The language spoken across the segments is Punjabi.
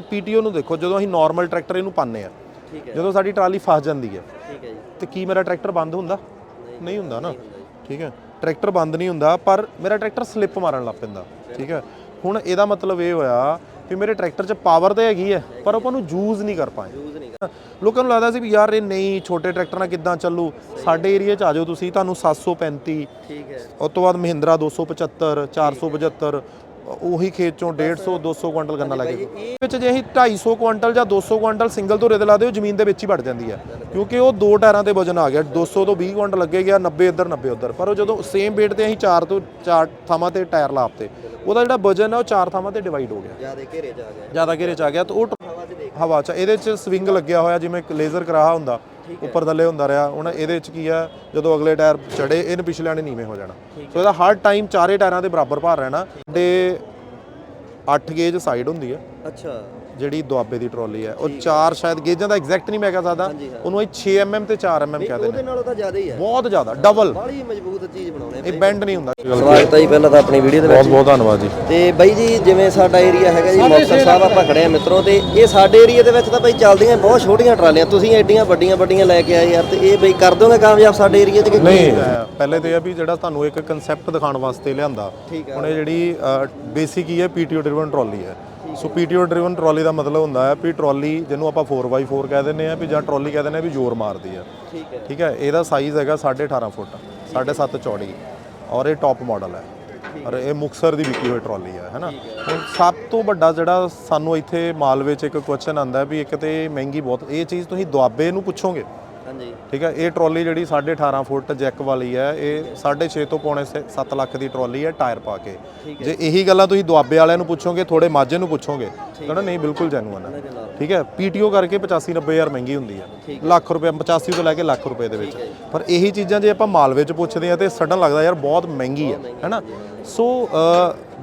ਪੀਟੀਓ ਨੂੰ ਦੇਖੋ ਜਦੋਂ ਅਸੀਂ ਨਾਰਮਲ ਟਰੈਕਟਰ ਇਹਨੂੰ ਪਾਉਂਦੇ ਆ ਠੀਕ ਹੈ। ਜਦੋਂ ਸਾਡੀ ਟਰਾਲੀ ਫਸ ਜਾਂਦੀ ਹੈ ਠੀਕ ਹੈ ਜੀ। ਤੇ ਕੀ ਮੇਰਾ ਟਰੈਕਟਰ ਬੰਦ ਹੁੰਦਾ? ਨਹੀਂ ਹੁੰਦਾ ਨਾ। ਠੀਕ ਹੈ। ਟਰੈਕਟਰ ਬੰਦ ਨਹੀਂ ਹੁੰਦਾ ਪਰ ਮੇਰਾ ਟਰੈਕਟਰ ਸਲਿੱਪ ਮਾਰਨ ਲੱਗ ਪੈਂਦਾ। ਠੀਕ ਹੈ। ਹੁਣ ਇਹਦਾ ਮਤਲਬ ਇਹ ਹੋਇਆ ਕਿ ਮੇਰੇ ਟਰੈਕਟਰ 'ਚ ਪਾਵਰ ਤਾਂ ਹੈਗੀ ਹੈ ਪਰ ਆਪਾਂ ਨੂੰ ਯੂਜ਼ ਨਹੀਂ ਕਰ ਪਾਏ। ਯੂਜ਼ ਨਹੀਂ ਲੋਕਾਂ ਨੂੰ ਲੱਗਦਾ ਸੀ ਵੀ ਯਾਰ ਇਹ ਨਹੀਂ ਛੋਟੇ ਟਰੈਕਟਰ ਨਾਲ ਕਿੱਦਾਂ ਚੱਲੂ? ਸਾਡੇ ਏਰੀਆ 'ਚ ਆ ਜਾਓ ਤੁਸੀਂ ਤੁਹਾਨੂੰ 735 ਠੀਕ ਹੈ। ਉਸ ਤੋਂ ਬਾਅਦ ਮਹਿੰਦਰਾ 275 475 ਉਹੀ ਖੇਤ ਚੋਂ 150 200 ਕੁਇੰਟਲ ਗੰਨਾ ਲੱਗੇ ਵਿੱਚ ਜੇ ਅਸੀਂ 250 ਕੁਇੰਟਲ ਜਾਂ 200 ਕੁਇੰਟਲ ਸਿੰਗਲ ਧੁਰੇ ਤੇ ਲਾਦੇ ਉਹ ਜ਼ਮੀਨ ਦੇ ਵਿੱਚ ਹੀ ਵੜ ਜਾਂਦੀ ਹੈ। ਕਿਉਂਕਿ ਉਹ ਦੋ ਟਾਇਰਾਂ ਤੇ ਵਜਨ ਆ ਗਿਆ 200 ਤੋਂ 20 ਕੁਇੰਟਲ ਲੱਗੇ ਗਿਆ 90 ਇੱਧਰ 90 ਉੱਧਰ। ਪਰ ਉਹ ਜਦੋਂ ਸੇਮ ਵੇਟ ਤੇ ਅਸੀਂ ਚਾਰ ਤੋਂ ਚਾਰ ਥਾਵਾਂ ਤੇ ਟਾਇਰ ਲਾਪਤੇ ਉਹਦਾ ਜਿਹੜਾ ਵਜਨ ਹੈ ਉਹ ਚਾਰ ਥਾਵਾਂ ਤੇ ਡਿਵਾਈਡ ਹੋ ਗਿਆ। ਜ਼ਿਆਦਾ ਘੇਰੇ ਚ ਆ ਗਿਆ। ਜ਼ਿਆਦਾ ਘੇਰੇ ਚ ਆ ਗਿਆ ਤਾਂ ਉਹ ਹਵਾ 'ਚ ਦੇਖ। ਹਵਾ ਚ ਇਹਦੇ ਚ ਸਵਿੰਗ ਲੱਗਿਆ ਹੋਇਆ ਜਿਵੇਂ ਇੱਕ ਲੇਜ਼ਰ ਕਰਾਹਾ ਹੁੰਦਾ। ਉੱਪਰ ਥੱਲੇ ਹੁੰਦਾ ਰਿਹਾ। ਹੁਣ ਇਹਦੇ ਚ ਕੀ ਆ ਜਦੋਂ ਅਗਲੇ ਟਾਇਰ ਚੜੇ ਇਹਨ ਪਿਛਲਿਆਂ ਨੇ ਨੀਵੇਂ ਹੋ ਜਾਣਾ। ਸੋ ਇਹਦਾ ਹਰ ਟਾਈਮ ਚਾਰੇ ਟਾਇਰਾਂ ਦੇ ਬਰਾਬਰ ਭਾਰ ਰਹਿਣਾ। ਤੇ 8 ਗੇਜ ਸਾਈਡ ਹੁੰਦੀ ਹੈ। ਅੱਛਾ। ਜਿਹੜੀ ਦੁਆਬੇ ਦੀ ਟਰਾਲੀ ਹੈ ਉਹ ਚਾਰ ਸ਼ਾਇਦ ਗੇਜਾਂ ਦਾ ਐਗਜ਼ੈਕਟ ਨਹੀਂ ਮੈਂ ਕਹਿ ਸਕਦਾ। ਉਹਨੂੰ ਇਹ 6 mm ਤੇ 4 mm ਕਹਿੰਦੇ ਉਹਦੇ ਨੇ। ਨਾਲੋਂ ਤਾਂ ਜ਼ਿਆਦਾ ਹੀ ਹੈ। ਬਹੁਤ ਜ਼ਿਆਦਾ ਡਬਲ ਬਾਹਲੀ ਮਜ਼ਬੂਤ ਚੀਜ਼ ਬਣਾਉਣੇ ਇਹ ਬੈਂਡ ਨਹੀਂ ਹੁੰਦਾ। ਸਵਾਗਤ ਹੈ ਜੀ ਪਹਿਲਾਂ ਤਾਂ ਆਪਣੀ ਵੀਡੀਓ ਦੇ ਵਿੱਚ। ਬਹੁਤ ਧੰਨਵਾਦ ਜੀ। ਤੇ ਬਾਈ ਜੀ ਜਿਵੇਂ ਸਾਡਾ ਏਰੀਆ ਹੈਗਾ ਜੀ ਮੁਕਤਸਰ ਸਾਹਿਬ ਆਪਾਂ ਖੜੇ ਆ ਮਿੱਤਰੋ ਤੇ ਇਹ ਸਾਡੇ ਏਰੀਆ ਦੇ ਵਿੱਚ ਤਾਂ ਬਾਈ ਚੱਲਦੀਆਂ ਬਹੁਤ ਛੋਟੀਆਂ ਟਰਾਲੀਆਂ। ਤੁਸੀਂ ਐਡੀਆਂ ਵੱਡੀਆਂ ਵੱਡੀਆਂ ਲੈ ਕੇ ਆਏ ਯਾਰ ਤੇ ਇਹ ਬਾਈ ਕਰ ਦੋਗੇ ਕਾਮਯਾਬ ਸਾਡੇ ਏਰੀਆ 'ਚ ਕਿ ਨਹੀਂ। ਪਹਿਲੇ ਤੇ ਇਹ ਆ ਵੀ ਜਿਹੜਾ ਤੁਹਾਨੂੰ ਇੱਕ ਕਨਸੈਪਟ ਦਿਖਾਉਣ ਵਾਸਤੇ ਲਿਆਂਦਾ ਹੁਣ ਇਹ ਜਿਹੜੀ ਬੇਸਿਕ ਹੀ ਹੈ ਪੀਟੀਓ ਡਰਿਵਨ ਟਰਾਲੀ ਹੈ। ਸੋ ਪੀਟੀਓ ਡਰਿਵਨ ਟਰਾਲੀ ਦਾ ਮਤਲਬ ਹੁੰਦਾ ਹੈ ਵੀ ਟਰਾਲੀ ਜਿਹਨੂੰ ਆਪਾਂ 4x4 ਕਹਿ ਦਿੰਦੇ ਆ ਵੀ ਜਾਂ ਟਰਾਲੀ ਕਹਿ ਦਿੰਦੇ ਆ ਵੀ ਜ਼ੋਰ ਮਾਰਦੀ ਹੈ ਠੀਕ ਹੈ। ਠੀਕ ਹੈ ਇਹਦਾ ਸਾਈਜ਼ ਹੈਗਾ 18.5 ਫੁੱਟ 7.5 ਚੌੜੀ ਔਰ ਇਹ ਟੌਪ ਮਾਡਲ ਹੈ। ਔਰ ਇਹ ਮੁਕਸਰ ਦੀ ਵਿਕੀ ਹੋਈ ਟਰਾਲੀ ਹੈ ਹੈਨਾ ਹੁਣ ਸਭ ਤੋਂ ਵੱਡਾ ਜਿਹੜਾ ਸਾਨੂੰ ਇੱਥੇ ਮਾਲਵੇ 'ਚ ਇੱਕ ਕੁਐਸਚਨ ਆਂਦਾ ਵੀ ਇੱਕ ਤੇ ਮਹਿੰਗੀ ਬਹੁਤ ਇਹ ਚੀਜ਼ ਤੁਸੀਂ ਦੁਆਬੇ ਨੂੰ ਪੁੱਛੋਗੇ। ਹਾਂਜੀ। ਠੀਕ ਹੈ ਇਹ ਟਰਾਲੀ ਜਿਹੜੀ 18.5 ਫੁੱਟ ਜੈਕ ਵਾਲੀ ਹੈ ਇਹ 6.5 ਤੋਂ ਪੌਣੇ 7 ਲੱਖ ਦੀ ਟਰਾਲੀ ਹੈ ਟਾਇਰ ਪਾ ਕੇ। ਜੇ ਇਹੀ ਗੱਲਾਂ ਤੁਸੀਂ ਦੁਆਬੇ ਵਾਲਿਆਂ ਨੂੰ ਪੁੱਛੋਗੇ ਥੋੜੇ ਮਾਝੇ ਨੂੰ ਪੁੱਛੋਗੇ ਕਹਿੰਦਾ ਨਹੀਂ ਬਿਲਕੁਲ ਜੈਨੂਅਨ ਹੈ। ਠੀਕ ਹੈ ਪੀਟੀਓ ਕਰਕੇ 85 90000 ਮਹਿੰਗੀ ਹੁੰਦੀ ਹੈ। ਲੱਖ ਰੁਪਏ 85 ਤੋਂ ਲੈ ਕੇ ਲੱਖ ਰੁਪਏ ਦੇ ਵਿੱਚ। ਪਰ ਇਹੀ ਚੀਜ਼ਾਂ ਜੇ ਆਪਾਂ ਮਾਲਵੇ 'ਚ ਪੁੱਛਦੇ ਆ ਤੇ ਸਡਨ ਲੱਗਦਾ ਯਾਰ ਬਹੁਤ ਮਹਿੰਗੀ ਹੈ ਹੈਨਾ? ਸੋ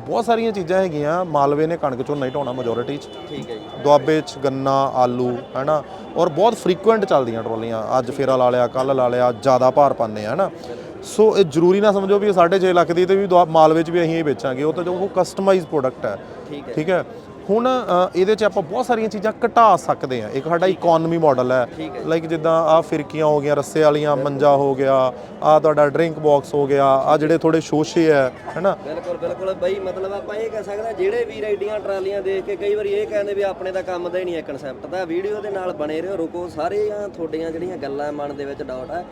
ਬਹੁਤ ਸਾਰੀਆਂ ਚੀਜ਼ਾਂ ਹੈਗੀਆਂ ਮਾਲਵੇ ਨੇ ਕਣਕ ਝੋਨਾ ਹੀ ਢਾਉਣਾ ਮੈਜੋਰਿਟੀ 'ਚ। ਠੀਕ ਹੈ ਜੀ। ਦੁਆਬੇ 'ਚ ਗੰਨਾ ਆਲੂ ਹੈਨਾ? ਔਰ ਬਹੁਤ ਫ੍ਰੀਕੁਐਂਟ ਚੱਲਦੀਆਂ ਟਰਾਲੀਆਂ। ਅੱਜ ਫੇਰਾ ਲਾ ਲਿਆ ਕੱਲ ਲਾ ਲਿਆ ਜ਼ਿਆਦਾ ਭਾਰ ਪਾਉਂਦੇ ਆ ਹੈਨਾ? ਸੋ ਇਹ ਜ਼ਰੂਰੀ ਨਾ ਸਮਝੋ ਵੀ ਇਹ 6.5 ਲੱਖ ਦੀ ਤੇ ਵੀ ਦੁਆ- ਮਾਲਵੇ 'ਚ ਵੀ ਅਸੀਂ ਇਹ ਵੇਚਾਂਗੇ। ਉਹ ਤਾਂ ਜੋ ਉਹ ਕਸਟਮਾਈਜ਼ ਪ੍ਰੋਡਕਟ ਹੈ। ਠੀਕ ਹੈ? ਹੁਣ ਇਹਦੇ 'ਚ ਆਪਾਂ ਬਹੁਤ ਸਾਰੀਆਂ ਚੀਜ਼ਾਂ ਘਟਾ ਸਕਦੇ ਆ ਇੱਕ ਸਾਡਾ ਇਕਨੋਮੀ ਮਾਡਲ ਹੈ। ਲਾਈਕ ਜਿੱਦਾਂ ਆ ਫਿਰਕੀਆਂ ਹੋ ਗਈਆਂ ਰੱਸੇ ਵਾਲੀਆਂ ਮੰਜਾ ਹੋ ਗਿਆ ਆ ਤੁਹਾਡਾ ਡਰਿੰਕ ਬਾਕਸ ਹੋ ਗਿਆ ਆ ਜਿਹੜੇ ਥੋੜੇ ਸ਼ੋਸ਼ੇ ਹੈ ਹੈਨਾ? ਬਿਲਕੁਲ ਬਿਲਕੁਲ। ਬਾਈ ਮਤਲਬ ਆਪਾਂ ਇਹ ਕਹਿ ਸਕਦੇ ਜਿਹੜੇ ਵੀਰ ਐਡੀਆਂ ਟਰਾਲੀਆਂ ਦੇਖ ਕੇ ਕਈ ਵਾਰੀ ਇਹ ਕਹਿੰਦੇ ਵੀ ਆਪਣੇ ਦਾ ਕੰਮ ਦਾ ਹੀ ਨਹੀਂ ਹੈ ਕਨਸੈਪਟ ਦਾ ਵੀਡੀਓ ਦੇ ਨਾਲ ਬਣੇ ਰਹੋ ਰੁਕੋ। ਸਾਰੀਆਂ ਤੁਹਾਡੀਆਂ ਜਿਹੜੀਆਂ ਗੱਲਾਂ ਮਨ ਦੇ ਵਿੱਚ ਡਾਊਟ ਹੈ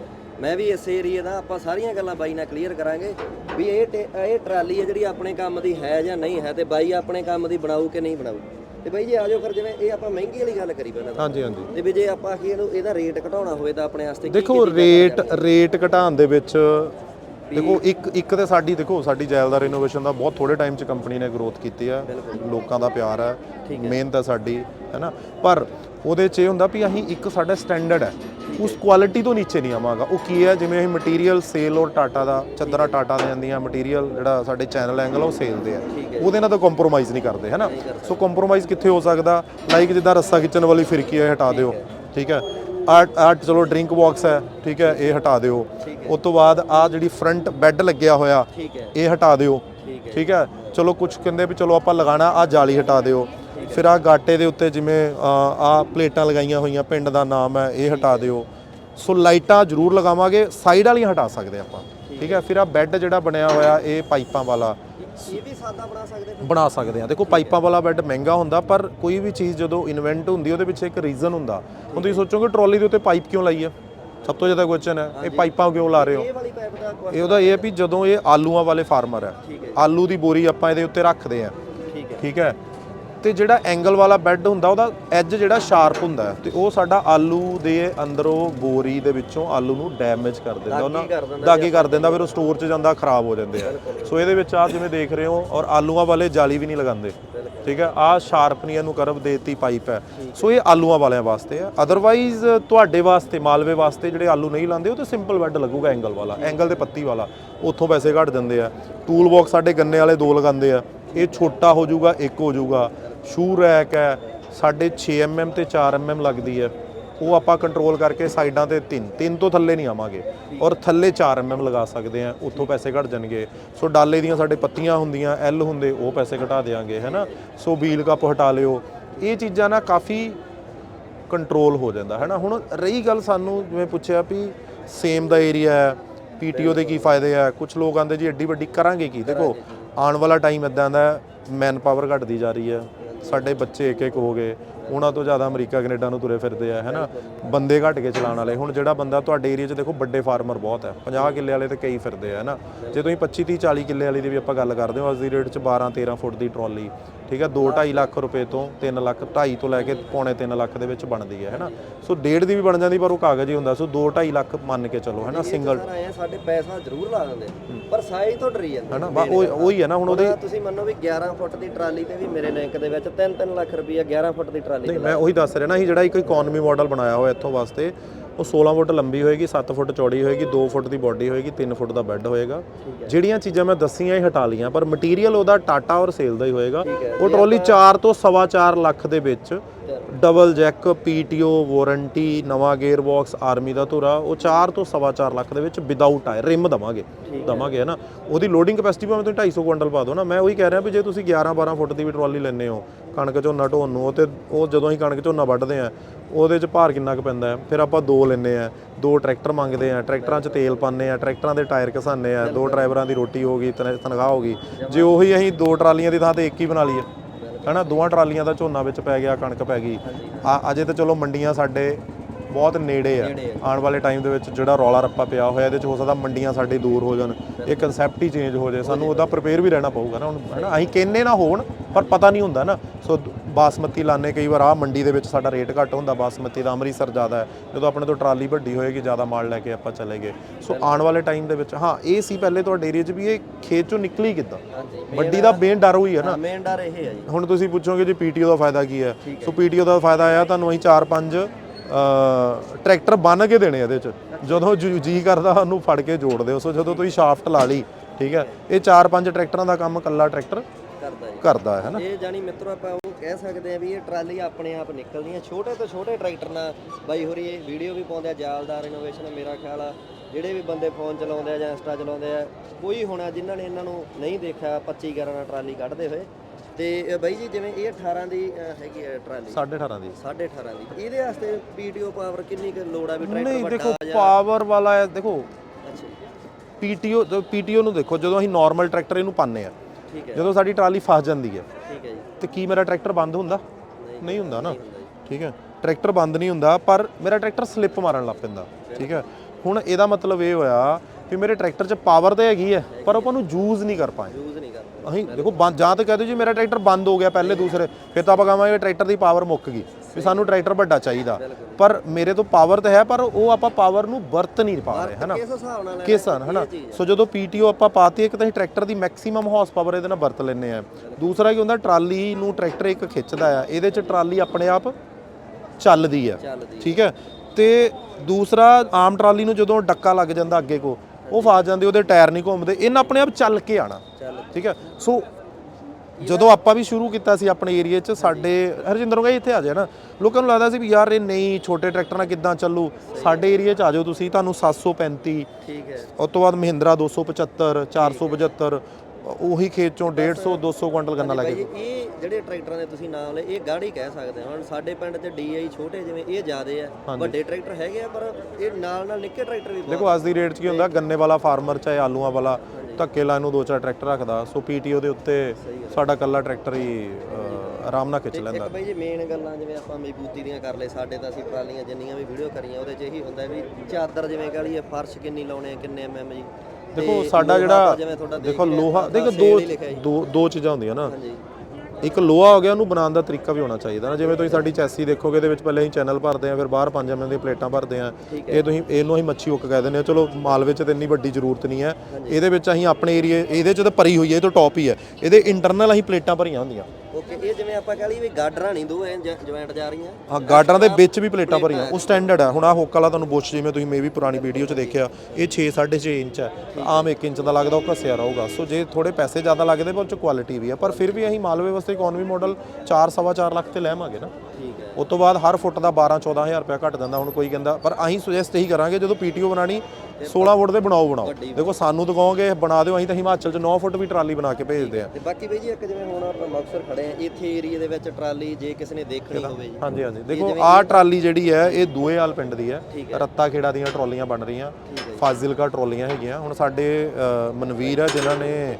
ਮੈਂ ਵੀ ਇਸ ਏਰੀਏ ਦਾ ਆਪਾਂ ਸਾਰੀਆਂ ਗੱਲਾਂ ਬਾਈ ਨਾਲ ਕਲੀਅਰ ਕਰਾਂਗੇ ਵੀ ਇਹ ਟੇ- ਇਹ ਟਰਾਲੀ ਹੈ ਜਿਹੜੀ ਆਪਣੇ ਕੰਮ ਦੀ ਹੈ ਜਾਂ ਨਹੀਂ ਹੈ ਤੇ ਬਾਈ ਆਪਣੇ ਕੰਮ ਦੀ ਬਣਾਊ ਕਿ ਨਹੀਂ ਬਣਾਊ। ਤੇ ਬਾਈ ਜੀ ਆਜੋ ਫਿਰ ਜਿਵੇਂ ਇਹ ਆਪਾਂ ਮਹਿੰਗੀ ਵਾਲੀ ਗੱਲ ਕਰੀ ਪਹਿਲਾਂ ਤਾਂ। ਹਾਂਜੀ ਹਾਂਜੀ। ਤੇ ਵੀ ਜੇ ਆਪਾਂ ਆਖੀਏ ਇਹਨੂੰ ਇਹਦਾ ਰੇਟ ਘਟਾਉਣਾ ਹੋਵੇ ਤਾਂ ਆਪਣੇ ਵਾਸਤੇ ਕੀ ਦੇਖੋ ਰੇਟ ਰੇਟ ਘਟਾਉਣ ਦੇ ਵਿੱਚ ਦੇਖੋ ਇੱਕ ਇੱਕ ਤੇ ਸਾਡੀ ਦੇਖੋ ਸਾਡੀ ਜੈਲਦਾਰ ਇਨੋਵੇਸ਼ਨ ਦਾ ਬਹੁਤ ਥੋੜੇ ਟਾਈਮ ਚ ਕੰਪਨੀ ਨੇ ਗਰੋਥ ਕੀਤੀ ਆ ਲੋਕਾਂ ਦਾ ਪਿਆਰ ਹੈ ਮਿਹਨਤ ਹੈ ਸਾਡੀ ਹੈਨਾ ਪਰ ਉਹਦੇ ਚ ਇਹ ਹੁੰਦਾ ਵੀ ਅਸੀਂ ਇੱਕ ਸਾਡਾ ਸਟੈਂਡਰਡ ਹੈ। ਉਸ ਕੁਆਲਿਟੀ ਤੋਂ ਨੀਚੇ ਨਹੀਂ ਆਵਾਂਗਾ। ਉਹ ਕੀ ਹੈ? ਜਿਵੇਂ ਅਸੀਂ ਮਟੀਰੀਅਲ ਸੇਲ ਔਰ ਟਾਟਾ ਦਾ ਚੱਦਰਾ ਟਾਟਾ ਦੇ ਜਾਂਦੀਆਂ ਮਟੀਰੀਅਲ ਜਿਹੜਾ ਸਾਡੇ ਚੈਨਲ ਐਂਗਲ ਉਹ ਸੇਲ ਦੇ ਆ। ਉਹਦੇ ਨਾਲ ਤਾਂ ਕੰਪਰੋਮਾਈਜ਼ ਨਹੀਂ ਕਰਦੇ ਹੈਨਾ? ਸੋ ਕੰਪਰੋਮਾਈਜ਼ ਕਿੱਥੇ ਹੋ ਸਕਦਾ? ਲਾਈਕ ਜਿੱਦਾਂ ਰੱਸਾ ਖਿੱਚਣ ਵਾਲੀ ਫਿਰਕੀ ਹੈ ਹਟਾ ਦਿਓ। ਠੀਕ ਹੈ। ਆਰਟ ਆਰਟ ਚਲੋ ਡਰਿੰਕ ਬਾਕਸ ਹੈ ਠੀਕ ਹੈ? ਇਹ ਹਟਾ ਦਿਓ। ਉਸ ਤੋਂ ਬਾਅਦ ਆ ਜਿਹੜੀ ਫਰੰਟ ਬੈੱਡ ਲੱਗਿਆ ਹੋਇਆ ਇਹ ਹਟਾ ਦਿਓ। ਠੀਕ ਹੈ। ਠੀਕ ਹੈ? ਚਲੋ ਕੁਝ ਕਹਿੰਦੇ ਵੀ ਚਲੋ ਆਪਾਂ ਲਗਾਣਾ ਆ ਜਾਲੀ ਹਟਾ ਦਿਓ। ਫਿਰ ਆ ਗਾਟੇ ਦੇ ਉੱਤੇ ਜਿਵੇਂ ਆ ਪਲੇਟਾਂ ਲਗਾਈਆਂ ਹੋਈਆਂ ਪਿੰਡ ਦਾ ਨਾਮ ਹੈ ਇਹ ਹਟਾ ਦਿਓ। ਸੋ ਲਾਈਟਾਂ ਜ਼ਰੂਰ ਲਗਾਵਾਂਗੇ ਸਾਈਡ ਵਾਲੀਆਂ ਹਟਾ ਸਕਦੇ ਆਪਾਂ। ਠੀਕ ਹੈ ਫਿਰ ਆ ਬੈੱਡ ਜਿਹੜਾ ਬਣਿਆ ਹੋਇਆ ਇਹ ਪਾਈਪਾਂ ਵਾਲਾ। ਇਹ ਵੀ ਸਾਦਾ ਬਣਾ ਸਕਦੇ ਬਣਾ ਸਕਦੇ ਆ ਦੇਖੋ ਪਾਈਪਾਂ ਵਾਲਾ ਬੈੱਡ ਮਹਿੰਗਾ ਹੁੰਦਾ ਪਰ ਕੋਈ ਵੀ ਚੀਜ਼ ਜਦੋਂ ਇਨਵੈਂਟ ਹੁੰਦੀ ਉਹਦੇ ਵਿੱਚ ਇੱਕ ਰੀਜ਼ਨ ਹੁੰਦਾ। ਹੁਣ ਤੁਸੀਂ ਸੋਚੋਗੇ ਟਰਾਲੀ ਦੇ ਉੱਤੇ ਪਾਈਪ ਕਿਉਂ ਲਾਈ ਹੈ ਸਭ ਤੋਂ ਜ਼ਿਆਦਾ ਕੁਐਸਚਨ ਹੈ ਇਹ ਪਾਈਪਾਂ ਕਿਉਂ ਲਾ ਰਹੇ ਹੋ? ਇਹ ਵਾਲੀ ਪਾਈਪ ਦਾ ਇਹ ਉਹਦਾ ਇਹ ਹੈ ਵੀ ਜਦੋਂ ਇਹ ਆਲੂਆਂ ਵਾਲੇ ਫਾਰਮਰ ਹੈ ਆਲੂ ਦੀ ਬੋਰੀ ਆਪਾਂ ਇਹਦੇ ਉੱਤੇ ਰੱਖਦੇ ਆ ਠੀਕ ਹੈ ਤੇ ਜਿਹੜਾ ਐਂਗਲ ਵਾਲਾ ਬੈੱਡ ਹੁੰਦਾ ਉਹਦਾ ਐਜ ਜਿਹੜਾ ਸ਼ਾਰਪ ਹੁੰਦਾ ਤੇ ਉਹ ਸਾਡਾ ਆਲੂ ਦੇ ਅੰਦਰੋਂ ਬੋਰੀ ਦੇ ਵਿੱਚੋਂ ਆਲੂ ਨੂੰ ਡੈਮੇਜ ਕਰ ਦਿੰਦਾ ਉਹਨਾਂ ਦਾਗੀ ਕਰ ਦਿੰਦਾ ਫਿਰ ਉਹ ਸਟੋਰ 'ਚ ਜਾਂਦਾ ਖਰਾਬ ਹੋ ਜਾਂਦੇ ਆ। ਸੋ ਇਹਦੇ ਵਿੱਚ ਆਹ ਜਿਵੇਂ ਦੇਖ ਰਹੇ ਹੋ ਔਰ ਆਲੂਆਂ ਵਾਲੇ ਜਾਲੀ ਵੀ ਨਹੀਂ ਲਗਾਉਂਦੇ। ਠੀਕ ਹੈ ਆਹ ਸ਼ਾਰਪਨੀਆਂ ਨੂੰ ਕਰਵ ਦੇਤੀ ਪਾਈਪ ਹੈ। ਸੋ ਇਹ ਆਲੂਆਂ ਵਾਲਿਆਂ ਵਾਸਤੇ ਹੈ। ਅਦਰਵਾਈਜ਼ ਤੁਹਾਡੇ ਵਾਸਤੇ ਮਾਲਵੇ ਵਾਸਤੇ ਜਿਹੜੇ ਆਲੂ ਨਹੀਂ ਲਾਉਂਦੇ ਉਹ ਤੇ ਸਿੰਪਲ ਬੈੱਡ ਲੱਗੂਗਾ ਐਂਗਲ ਵਾਲਾ ਐਂਗਲ ਤੇ ਪੱਤੀ ਵਾਲਾ। ਉੱਥੋਂ ਪੈਸੇ ਘੱਟ ਦਿੰਦੇ ਆ। ਟੂਲ ਬਾਕਸ ਸਾਡੇ ਗੰਨੇ ਵਾਲੇ ਦੋ ਲਗਾਉਂਦੇ ਆ। ਇਹ ਛੋਟਾ ਹੋ ਜਾਊਗਾ ਇੱਕ ਹੋ ਜਾਊਗਾ। ਸ਼ੂ ਰੈਕ ਹੈ ਸਾਡੇ 6 mm ਤੇ 4 mm ਲੱਗਦੀ ਹੈ। ਉਹ ਆਪਾਂ ਕੰਟਰੋਲ ਕਰਕੇ ਸਾਈਡਾਂ ਤੇ 3 3 ਤੋਂ ਥੱਲੇ ਨਹੀਂ ਆਵਾਂਗੇ। ਔਰ ਥੱਲੇ 4 mm ਲਗਾ ਸਕਦੇ ਆ ਉੱਥੋਂ ਪੈਸੇ ਘਟ ਜਾਣਗੇ। ਸੋ ਡਾਲੇ ਦੀਆਂ ਸਾਡੇ ਪੱਤੀਆਂ ਹੁੰਦੀਆਂ, ਐਲ ਹੁੰਦੇ, ਉਹ ਪੈਸੇ ਘਟਾ ਦੇਾਂਗੇ ਹੈਨਾ ਸੋ ਬੀਲ ਕੱਪ ਹਟਾ ਲਿਓ। ਇਹ ਚੀਜ਼ਾਂ ਨਾ ਕਾਫੀ ਕੰਟਰੋਲ ਹੋ ਜਾਂਦਾ, ਹੈ ਨਾ? ਹੁਣ ਰਹੀ ਗੱਲ ਸਾਨੂੰ, ਜਿਵੇਂ ਪੁੱਛਿਆ ਵੀ ਸੇਮ ਦਾ ਏਰੀਆ ਹੈ, ਪੀਟੀਓ ਦੇ ਕੀ ਫਾਇਦੇ ਆ? ਕੁਝ ਲੋਕ ਆਂਦੇ ਜੀ, ਐਡੀ ਵੱਡੀ ਕਰਾਂਗੇ ਕੀ? ਦੇਖੋ, ਆਉਣ ਵਾਲਾ ਟਾਈਮ ਇਦਾਂ ਦਾ ਮੈਨ ਪਾਵਰ ਘਟਦੀ ਜਾ ਰਹੀ ਹੈ। ਸਾਡੇ ਬੱਚੇ ਇੱਕ ਇੱਕ ਹੋ ਗਏ, ਉਹਨਾਂ ਤੋਂ ਜ਼ਿਆਦਾ ਅਮਰੀਕਾ, ਕੈਨੇਡਾ ਨੂੰ ਤੁਰੇ ਫਿਰਦੇ ਆ, ਹੈਨਾ? ਬੰਦੇ ਘਟ ਕੇ ਚਲਾਉਣ ਵਾਲੇ। ਹੁਣ ਜਿਹੜਾ ਬੰਦਾ ਤੁਹਾਡੇ ਏਰੀਆ 'ਚ ਦੇਖੋ ਵੱਡੇ ਫਾਰਮਰ ਬਹੁਤ ਹੈ 50 ਕਿੱਲੇ ਵਾਲੇ ਤੇ ਕਈ ਫਿਰਦੇ ਆ, ਹੈਨਾ? ਜੇ ਤੁਸੀਂ 25 30 40 ਕਿੱਲੇ ਵਾਲੀ ਦੀ ਵੀ ਆਪਾਂ ਗੱਲ ਕਰਦੇ ਹਾਂ ਅੱਜ ਦੀ ਰੇਟ 'ਚ 12 13 ਫੁੱਟ ਦੀ ਟਰਾਲੀ ਠੀਕ ਹੈ 2 2.5 ਲੱਖ ਰੁਪਏ ਤੋਂ 3 ਲੱਖ 2.5 ਤੋਂ ਲੈ ਕੇ ਪੌਣੇ 3 ਲੱਖ ਦੇ ਵਿੱਚ ਬਣਦੀ ਹੈ ਹੈਨਾ? ਸੋ ਡੇਢ ਦੀ ਵੀ ਬਣ ਜਾਂਦੀ ਪਰ ਉਹ ਕਾਗਜ਼ ਹੀ ਹੁੰਦਾ ਸੋ 2 2.5 ਲੱਖ ਮੰਨ ਕੇ ਚੱਲੋ ਹੈਨਾ ਸਿੰਗਲ ਸਾਡੇ ਪੈਸਾ ਜ਼ਰੂਰ ਲਾ ਦਿੰਦੇ ਪਰ ਸਾਈਜ਼ ਤੋਂ ਡਰੀ ਜਾਂਦੇ ਹੈਨਾ ਬਾ ਉਹ ਉਹੀ ਹੈ ਨਾ ਹੁਣ ਉਹਦੇ ਤੁਸੀਂ ਮੰਨੋ ਵੀ 11 ਫੁੱਟ ਦੀ ਟਰਾਲੀ ਤੇ ਵੀ ਮੇਰੇ ਲਿੰਕ ਦੇ ਵਿੱਚ 3-3 ਲੱਖ ਰੁਪਈਆ 11 ਫੁੱਟ ਦੀ ਟਰਾਲੀ ਨਹੀਂ ਮੈਂ ਉਹੀ ਦੱਸ ਰਿਹਾ ਨਾ ਅਸੀਂ ਜਿਹੜਾ ਇੱਕ ਇਕਨੋਮੀ ਮਾਡਲ ਬਣਾਇਆ ਹੋਇਆ ਇੱਥੋਂ ਵਾਸਤੇ ਉਹ 16 ਫੁੱਟ ਲੰਬੀ ਹੋਏਗੀ 7 ਫੁੱਟ ਚੌੜੀ ਹੋਏਗੀ 2 ਫੁੱਟ ਦੀ ਬਾਡੀ ਹੋਏਗੀ 3 ਫੁੱਟ ਦਾ ਬੈੱਡ ਹੋਏਗਾ। ਜਿਹੜੀਆਂ ਚੀਜ਼ਾਂ ਮੈਂ ਦੱਸੀਆਂ ਇਹ ਹਟਾ ਲੀਆਂ ਪਰ ਮਟੀਰੀਅਲ ਉਹਦਾ ਟਾਟਾ ਔਰ ਸੇਲ ਦਾ ਹੀ ਹੋਏਗਾ। ਉਹ ਟਰਾਲੀ 4 ਤੋਂ ਸਵਾ ਚਾਰ ਲੱਖ ਦੇ ਵਿੱਚ ਡਬਲ ਜੈਕ ਪੀਟੀਓ ਵਾਰੰਟੀ ਨਵਾਂ ਗੇਅਰ ਬਾਕਸ ਆਰਮੀ ਦਾ ਧੁਰਾ ਉਹ 4 ਤੋਂ ਸਵਾ ਚਾਰ ਲੱਖ ਦੇ ਵਿੱਚ ਵਿਦਆਊਟ ਟਾਇਰ ਰਿਮ ਦਵਾਂਗੇ ਦਵਾਂਗੇ ਹੈ ਨਾ? ਉਹਦੀ ਲੋਡਿੰਗ ਕਪੈਸਿਟੀ ਭਾਵੇਂ ਤੁਸੀਂ 250 ਕੁਇੰਟਲ ਪਾ ਦਿਓ ਨਾ ਮੈਂ ਉਹੀ ਕਹਿ ਰਿਹਾ ਵੀ ਜੇ ਤੁਸੀਂ 11 12 ਫੁੱਟ ਦੀ ਵੀ ਟਰਾਲੀ ਲੈਂਦੇ ਹੋ ਕਣਕ ਝੋਨਾ ਢੋਣ ਨੂੰ ਤੇ ਉਹ ਜਦੋਂ ਅਸੀਂ ਕਣਕ ਝੋਨਾ ਵੱਢਦੇ ਆ ਉਹਦੇ 'ਚ ਭਾਰ ਕਿੰਨਾ ਕੁ ਪੈਂਦਾ ਫਿਰ ਆਪਾਂ ਦੋ ਲੈਂਦੇ ਆ ਦੋ ਟਰੈਕਟਰ ਮੰਗਦੇ ਆ ਟਰੈਕਟਰਾਂ 'ਚ ਤੇਲ ਪਾਉਂਦੇ ਆ ਟਰੈਕਟਰਾਂ ਦੇ ਟਾਇਰ ਘਸਾਉਂਦੇ ਆ ਦੋ ਡਰਾਈਵਰਾਂ ਦੀ ਰੋਟੀ ਹੋ ਗਈ ਤਨ- ਤਨਖਾਹ ਹੋ ਗਈ ਜੇ ਉਹੀ ਅਸੀਂ ਦੋ ਟਰਾਲੀਆਂ ਦੀ ਥਾਂ ਤੇ ਇੱਕ ਹੀ ਬਣਾ ਲਈਏ। ਹਨਾ, ਦੋਵਾਂ ਟਰਾਲੀਆਂ ਦਾ ਝੋਨਾ ਵਿੱਚ ਪੈ ਗਿਆ, ਕਣਕ ਪੈ ਗਈ। ਆ, ਅਜੇ ਤਾਂ ਚਲੋ ਮੰਡੀਆਂ ਸਾਡੇ ਬਹੁਤ ਨੇੜੇ ਆ। ਆਉਣ ਵਾਲੇ ਟਾਈਮ ਦੇ ਵਿੱਚ ਜਿਹੜਾ ਰੌਲਾ ਰੱਪਾ ਪਿਆ ਹੋਇਆ ਇਹਦੇ ਚ ਹੋ ਸਕਦਾ ਮੰਡੀਆਂ ਸਾਡੇ ਦੂਰ ਹੋ ਜਾਣ ਇਹ ਕਨਸੈਪਟ ਹੀ ਚੇਂਜ ਹੋ ਜਾਏ। ਸਾਨੂੰ ਉਹਦਾ ਪ੍ਰਪੇਅਰ ਵੀ ਰਹਿਣਾ ਪਊਗਾ ਨਾ ਹੁਣ ਹਨਾ? ਅਸੀਂ ਕਹਿੰਨੇ ਨਾ ਹੋਣ ਪਰ ਪਤਾ ਨਹੀਂ ਹੁੰਦਾ ਨਾ। ਸੋ ਬਾਸਮਤੀ ਲਾਣੇ ਕਈ ਵਾਰ ਆ ਮੰਡੀ ਦੇ ਵਿੱਚ ਸਾਡਾ ਰੇਟ ਘੱਟ ਹੁੰਦਾ ਬਾਸਮਤੀ ਦਾ ਅੰਮ੍ਰਿਤਸਰ ਜ਼ਿਆਦਾ ਹੈ। ਜਦੋਂ ਆਪਣੇ ਤੋਂ ਟਰਾਲੀ ਵੱਡੀ ਹੋਏਗੀ ਜ਼ਿਆਦਾ ਮਾਲ ਲੈ ਕੇ ਆਪਾਂ ਚਲੇ ਗਏ। ਸੋ ਆਉਣ ਵਾਲੇ ਟਾਈਮ ਦੇ ਵਿੱਚ ਹਾਂ ਇਹ ਸੀ ਪਹਿਲੇ ਤੁਹਾਡੇ ਏਰੀਆ 'ਚ ਵੀ ਇਹ ਖੇਤ ਚੋਂ ਨਿਕਲੀ ਕਿੱਦਾਂ? ਵੱਡੀ ਦਾ ਮੇਨ ਡਰ ਹੋਈ ਹੈ ਨਾ। ਮੇਨ ਡਰ ਇਹ ਹੈ ਜੀ। ਹੁਣ ਤੁਸੀਂ ਪੁੱਛੋਗੇ ਜੀ ਪੀਟੀਓ ਦਾ ਫਾਇਦਾ ਕੀ ਹੈ? ਸੋ ਪੀਟੀਓ ਦਾ ਫਾਇਦਾ ਆ ਤੁਹਾਨੂੰ ਅਸੀਂ 4-5 ਟਰੈਕਟਰ ਬੰਨ ਕੇ ਦੇਣੇ ਇਹਦੇ ਚ। ਜਦੋਂ ਜੀ ਕਰਦਾ ਉਹਨੂੰ ਫੜ ਕੇ ਜੋੜ ਦਿਓ। ਸੋ ਜਦੋਂ ਤੁਸੀਂ ਸ਼ਾਫਟ ਲਾ ਲਈ ਠੀਕ ਹੈ ਇਹ 4-5 ਟਰੈਕਟਰਾਂ ਦਾ ਕੰਮ ਕੱਲਾ ਟਰੈਕਟਰ ਕਰਦਾ ਜੀ। ਕਰਦਾ ਹੈ ਨਾ? ਇਹ ਜਾਨੀ ਮਿੱਤਰੋ ਆਪਾਂ ਉਹ ਕਹਿ ਸਕਦੇ ਆ ਵੀ ਇਹ ਟਰਾਲੀ ਆਪਣੇ ਆਪ ਨਿਕਲਦੀਆਂ ਛੋਟੇ ਤੋਂ ਛੋਟੇ ਟਰੈਕਟਰ ਨਾਲ ਬਾਈ ਹੋਰੀ ਇਹ ਵੀਡੀਓ ਵੀ ਪਾਉਂਦੇ ਆ ਜਾਲਦਾਰ ਇਨੋਵੇਸ਼ਨ ਮੇਰਾ ਖਿਆਲ ਆ। ਜਿਹੜੇ ਵੀ ਬੰਦੇ ਫੋਨ ਚਲਾਉਂਦੇ ਆ ਜਾਂ ਇੰਸਟਾ ਚਲਾਉਂਦੇ ਆ ਕੋਈ ਹੋਣਾ ਜਿਨ੍ਹਾਂ ਨੇ ਇਹਨਾਂ ਨੂੰ ਨਹੀਂ ਦੇਖਿਆ 25 11 ਨਾਲ ਟਰਾਲੀ ਕੱਢਦੇ ਹੋਏ ਤੇ ਅ, ਬਾਈ ਜੀ ਜਿਵੇਂ ਇਹ 18 ਦੀ ਅ, ਹੈਗੀ ਹੈ ਟਰਾਲੀ। 18.5 ਦੀ। 18.5 ਦੀ। ਇਹਦੇ ਵਾਸਤੇ ਪੀਟੀਓ ਪਾਵਰ ਕਿੰਨੀ ਕੁ ਲੋੜ ਆ ਵੀ ਟਰੈਕਟਰ ਨਹੀਂ ਦੇਖੋ ਵੱਡਾ ਜਾਂ ਪਾਵਰ ਵਾਲਾ ਹੈ ਦੇਖੋ। ਅੱਛਾ ਜੀ, ਪੀਟੀਓ ਪੀਟੀਓ ਨੂੰ ਦੇਖੋ ਜਦੋਂ ਅਸੀਂ ਨਾਰਮਲ ਟਰੈਕਟਰ ਇਹਨੂੰ ਪਾਉਂਦੇ ਆ ਠੀਕ ਹੈ। ਜਦੋਂ ਸਾਡੀ ਟਰਾਲੀ ਫਸ ਜਾਂਦੀ ਹੈ ਠੀਕ ਹੈ ਜੀ। ਤੇ ਕੀ ਮੇਰਾ ਟਰੈਕਟਰ ਬੰਦ ਹੁੰਦਾ? ਨਹੀਂ, ਹੁੰਦਾ ਨਾ। ਠੀਕ ਹੈ। ਟਰੈਕਟਰ ਬੰਦ ਨਹੀਂ ਹੁੰਦਾ ਪਰ ਮੇਰਾ ਟਰੈਕਟਰ ਸਲਿੱਪ ਮਾਰਨ ਲੱਗ ਪੈਂਦਾ। ਠੀਕ ਹੈ। ਹੁਣ ਇਹਦਾ ਮਤਲਬ ਇਹ ਹੋਇਆ ਕਿ ਮੇਰੇ ਟਰੈਕਟਰ 'ਚ ਪਾਵਰ ਤੇ ਹੈਗੀ ਹੈ ਪਰ ਆਪਾਂ ਨੂੰ ਯੂਜ਼ ਨਹੀਂ ਕਰ ਪਾਏ। ਯੂਜ਼ ਨਹੀਂ ਕਰਦੇ ਅਸੀਂ ਦੇਖੋ ਬੰਦ ਜਾਂ ਤਾਂ ਕਹਿ ਦਿਓ ਜੀ ਮੇਰਾ ਟਰੈਕਟਰ ਬੰਦ ਹੋ ਗਿਆ ਪਹਿਲੇ ਦੂਸਰੇ ਫਿਰ ਤਾਂ ਆਪਾਂ ਕਹਾਂਗੇ ਟਰੈਕਟਰ ਦੀ ਪਾਵਰ ਮੁੱਕ ਗਈ ਵੀ ਸਾਨੂੰ ਟਰੈਕਟਰ ਵੱਡਾ ਚਾਹੀਦਾ। ਪਰ ਮੇਰੇ ਤੋਂ ਪਾਵਰ ਤਾਂ ਹੈ ਪਰ ਉਹ ਆਪਾਂ ਪਾਵਰ ਨੂੰ ਵਰਤ ਨਹੀਂ ਪਾ ਰਹੇ ਹਨਾ? ਕਿਸ ਹਿਸਾਬ ਨਾਲ ਕਿਸ ਹਨ? ਹਨਾ ਸੋ ਜਦੋਂ ਪੀਟੀਓ ਆਪਾਂ ਪਾਤੀ ਇੱਕ ਤਾਂ ਅਸੀਂ ਟਰੈਕਟਰ ਦੀ ਮੈਕਸਿਮਮ ਹਾਰਸ ਪਾਵਰ ਇਹਦੇ ਨਾਲ ਵਰਤ ਲੈਂਦੇ ਆ ਦੂਸਰਾ ਕੀ ਹੁੰਦਾ ਟਰਾਲੀ ਨੂੰ ਟਰੈਕਟਰ ਇੱਕ ਖਿੱਚਦਾ ਆ ਇਹਦੇ ਚ ਟਰਾਲੀ ਆਪਣੇ ਆਪ ਚੱਲਦੀ ਆ। ਚੱਲਦੀ ਠੀਕ ਹੈ? ਤੇ ਦੂਸਰਾ ਆਮ ਟਰਾਲੀ ਨੂੰ ਜਦੋਂ ਡੱਕਾ ਲੱਗ ਜਾਂਦਾ ਅੱਗੇ ਕੋ ਉਹ ਫਸ ਜਾਂਦੇ ਉਹਦੇ ਟਾਇਰ ਨਹੀਂ ਘੁੰਮਦੇ। ਇਹਨਾਂ ਆਪਣੇ ਆਪ ਚੱਲ ਕੇ ਆਣਾ ਠੀਕ ਹੈ? ਸੋ ਜਦੋਂ ਆਪਾਂ ਵੀ ਸ਼ੁਰੂ ਕੀਤਾ ਸੀ ਆਪਣੇ ਏਰੀਆ 'ਚ ਸਾਡੇ ਹਰਜਿੰਦਰ ਕਹੇ ਇੱਥੇ ਆ ਜਾਏ ਨਾ। ਲੋਕਾਂ ਨੂੰ ਲੱਗਦਾ ਸੀ ਵੀ ਯਾਰ ਇਹ ਨਹੀਂ ਛੋਟੇ ਟਰੈਕਟਰ ਨਾਲ ਕਿੱਦਾਂ ਚੱਲੂ। ਸਾਡੇ ਏਰੀਆ 'ਚ ਆ ਜਾਓ ਤੁਸੀਂ ਤੁਹਾਨੂੰ 735 ਠੀਕ ਹੈ। ਉਸ ਤੋਂ ਬਾਅਦ ਮਹਿੰਦਰਾ 275 475 ਉਹੀ ਖੇਤ ਚੋਂ 150 200 ਕੁਇੰਟਲ ਗੰਨਾ ਲੱਗੇ ਭਾਈ ਇਹ ਜਿਹੜੇ ਟਰੈਕਟਰਾਂ ਦੇ ਤੁਸੀਂ ਨਾਮ ਲਏ ਇਹ ਗਾੜੀ ਕਹਿ ਸਕਦੇ ਹਾਂ। ਹੁਣ ਸਾਡੇ ਪਿੰਡ 'ਚ ਡੀਆਈ ਛੋਟੇ ਜਿਵੇਂ ਇਹ ਜ਼ਿਆਦੇ ਆ। ਵੱਡੇ ਟਰੈਕਟਰ ਹੈਗੇ ਆ ਪਰ ਇਹ ਨਾਲ ਨਾਲ ਨਿੱਕੇ ਟਰੈਕਟਰ ਵੀ ਦੇਖੋ ਅੱਜ ਦੀ ਰੇਟ 'ਚ ਕੀ ਹੁੰਦਾ? ਗੰਨੇ ਵਾਲਾ ਫਾਰਮਰ ਚਾਹੇ ਆਲੂਆਂ ਵਾਲਾ ਧੱਕੇ ਲਾਣ ਨੂੰ ਦੋ ਚਾਰ ਟਰੈਕਟਰ ਰੱਖਦਾ। ਸੋ ਪੀਟੀਓ ਦੇ ਉੱਤੇ ਸਾਡਾ ਕੱਲਾ ਟਰੈਕਟਰ ਹੀ ਆਰਾਮ ਨਾਲ ਖਿੱਚ ਲੈਂਦਾ ਇੱਕ ਬਈ ਜੀ ਮੇਨ ਗੱਲਾਂ ਜਿਵੇਂ ਆਪਾਂ ਮਜ਼ਬੂਤੀ ਦੀਆਂ ਕਰ ਲਏ ਸਾਡੇ ਤਾਂ ਅਸੀਂ ਟਰਾਲੀਆਂ ਜਿੰਨੀਆਂ ਵੀ ਵੀਡੀਓ ਕਰੀਆਂ ਉਹਦੇ 'ਚ ਇਹੀ ਹੁੰਦਾ ਵੀ ਚਾਦਰ ਜਿਵੇਂ ਕਹ ਲਈਏ ਫਰਸ਼ ਕਿੰਨੀ ਲਾਉਣੇ ਕਿੰਨੇ ਐਮਐਮ ਜੀ। ਦੇਖੋ ਸਾਡਾ ਜਿਹੜਾ ਦੇਖੋ ਲੋਹਾ ਦੇਖੋ ਦੋ ਹੀ। ਦੋ ਦੋ ਚੀਜ਼ਾਂ ਹੁੰਦੀਆਂ ਨਾ। ਇੱਕ ਲੋਹਾ ਹੋ ਗਿਆ ਉਹਨੂੰ ਬਣਾਉਣ ਦਾ ਤਰੀਕਾ ਵੀ ਹੋਣਾ ਚਾਹੀਦਾ ਨਾ। ਜਿਵੇਂ ਤੁਸੀਂ ਸਾਡੀ ਚੈਸੀ ਦੇਖੋਗੇ ਇਹਦੇ ਵਿੱਚ ਪਹਿਲੇ ਅਸੀਂ ਚੈਨਲ ਭਰਦੇ ਆ ਫਿਰ ਬਾਹਰ 5 ਐਮਐਮ ਦੀਆਂ ਪਲੇਟਾਂ ਭਰਦੇ ਆ। ਇਹ ਤੁਸੀਂ ਇਹਨੂੰ ਅਸੀਂ ਮੱਛੀ ਹੁੱਕ ਕਹਿ ਦਿੰਦੇ ਆ। ਚਲੋ ਮਾਲਵੇ 'ਚ ਤੇ ਇੰਨੀ ਵੱਡੀ ਜ਼ਰੂਰਤ ਨਹੀਂ ਹੈ। ਇਹਦੇ ਵਿੱਚ ਅਸੀਂ ਆਪਣੇ ਏਰੀਏ ਇਹਦੇ 'ਚ ਤਾਂ ਭਰੀ ਹੋਈ ਹੈ ਇਹ ਤਾਂ ਟੌਪ ਹੀ ਹੈ। ਇਹਦੇ ਇੰਟਰਨਲ ਅਸੀਂ ਪਲੇਟਾਂ ਭਰੀਆਂ ਹੁੰਦੀਆਂ। ਓਕੇ ਇਹ ਜਿਵੇਂ ਆਪਾਂ ਕਹ ਲਈਏ ਵੀ ਗਾਡਰਾਂ ਨਹੀਂ ਦੋ ਜੁਆਇੰਟ ਜਾ ਰਹੀਆਂ। ਹਾਂ ਗਾਰਡਰਾਂ ਦੇ ਵਿੱਚ ਵੀ ਪਲੇਟਾਂ ਭਰੀਆਂ। ਉਹ ਸਟੈਂਡਰਡ ਹੈ। ਹੁਣ ਆ ਹੁੱਕ ਵਾਲਾ ਤੁਹਾਨੂੰ ਬੁਸ਼ ਜਿਵੇਂ ਤੁਸੀਂ ਮੇਬੀ ਪੁਰਾਣੀ ਵੀਡੀਓ 'ਚ ਦੇਖਿਆ ਇਹ 6 6.5 ਇੰਚ ਹੈ। ਆਮ 1 ਇੰਚ ਦਾ ਲੱਗਦਾ ਉਹ ਘਸਿਆ ਰਹੂਗਾ। ਸੋ ਜੇ ਥੋੜੇ ਪੈਸੇ ਜ਼ਿਆਦਾ ਲੱਗਦੇ ਪਰ ਉਹ 'ਚ ਕੁਆਲਿਟੀ ਵੀ ਹੈ। ਪਰ ਫਿਰ ਵੀ ਅਸੀਂ ਮਾਲਵੇ ਵਾਸਤੇ ਇਕਨੋਮੀ ਮਾਡਲ 4 ਸਵਾ 4 ਲੱਖ ਤੇ ਲੈਵਾਂਗੇ ਨਾ। ਠੀਕ ਉਸ ਤੋਂ ਬਾਅਦ ਹਰ ਫੁੱਟ ਦਾ 12 14000 ਰੁਪਏ ਘਟ ਜਾਂਦਾ ਹੁਣ ਕੋਈ ਕਹਿੰਦਾ ਪਰ ਅਸੀਂ ਸੁਜੈਸਟ ਇਹੀ ਕਰਾਂਗੇ ਜਦੋਂ ਪੀਟੀਓ ਬਣਾਣੀ 16 ਫੁੱਟ ਦੇ ਬਣਾਓ ਬਣਾਓ। ਦੇਖੋ ਸਾਨੂੰ ਤਾਂ ਕਹੋਗੇ ਬਣਾ ਦਿਓ ਅਸੀਂ ਤਾਂ ਹਿਮਾਚਲ 'ਚ 9 ਫੁੱਟ ਵੀ ਟਰਾਲੀ ਬਣਾ ਕੇ ਭੇਜਦੇ ਆ। ਤੇ ਬਾਕੀ ਬਈ ਜੀ ਇੱਕ ਜਿਵੇਂ ਹੁਣ ਆਪਾਂ ਮੁਕਤਸਰ ਖੜੇ ਹਾਂ ਇੱਥੇ ਏਰੀਆ ਦੇ ਵਿੱਚ ਟਰਾਲੀ ਜੇ ਕਿਸੇ ਨੇ ਦੇਖਣੀ ਹੋਵੇ ਜੀ। ਹਾਂਜੀ ਹਾਂਜੀ। ਦੇਖੋ ਆਹ ਟਰਾਲੀ ਜਿਹੜੀ ਹੈ ਇਹ ਦੂਏਵਾਲ ਪਿੰਡ ਦੀ ਹੈ। ਰੱਤਾ ਖੇੜਾ ਦੀਆਂ ਟਰਾਲੀਆਂ ਬਣ ਰਹੀਆਂ ਫਾਜ਼ਿਲਕਾ ਟਰਾਲੀਆਂ ਹੈਗੀਆਂ। ਹੁਣ ਸਾਡੇ ਮਨਵੀਰ ਹੈ ਜਿਨ੍ਹਾਂ ਨੇ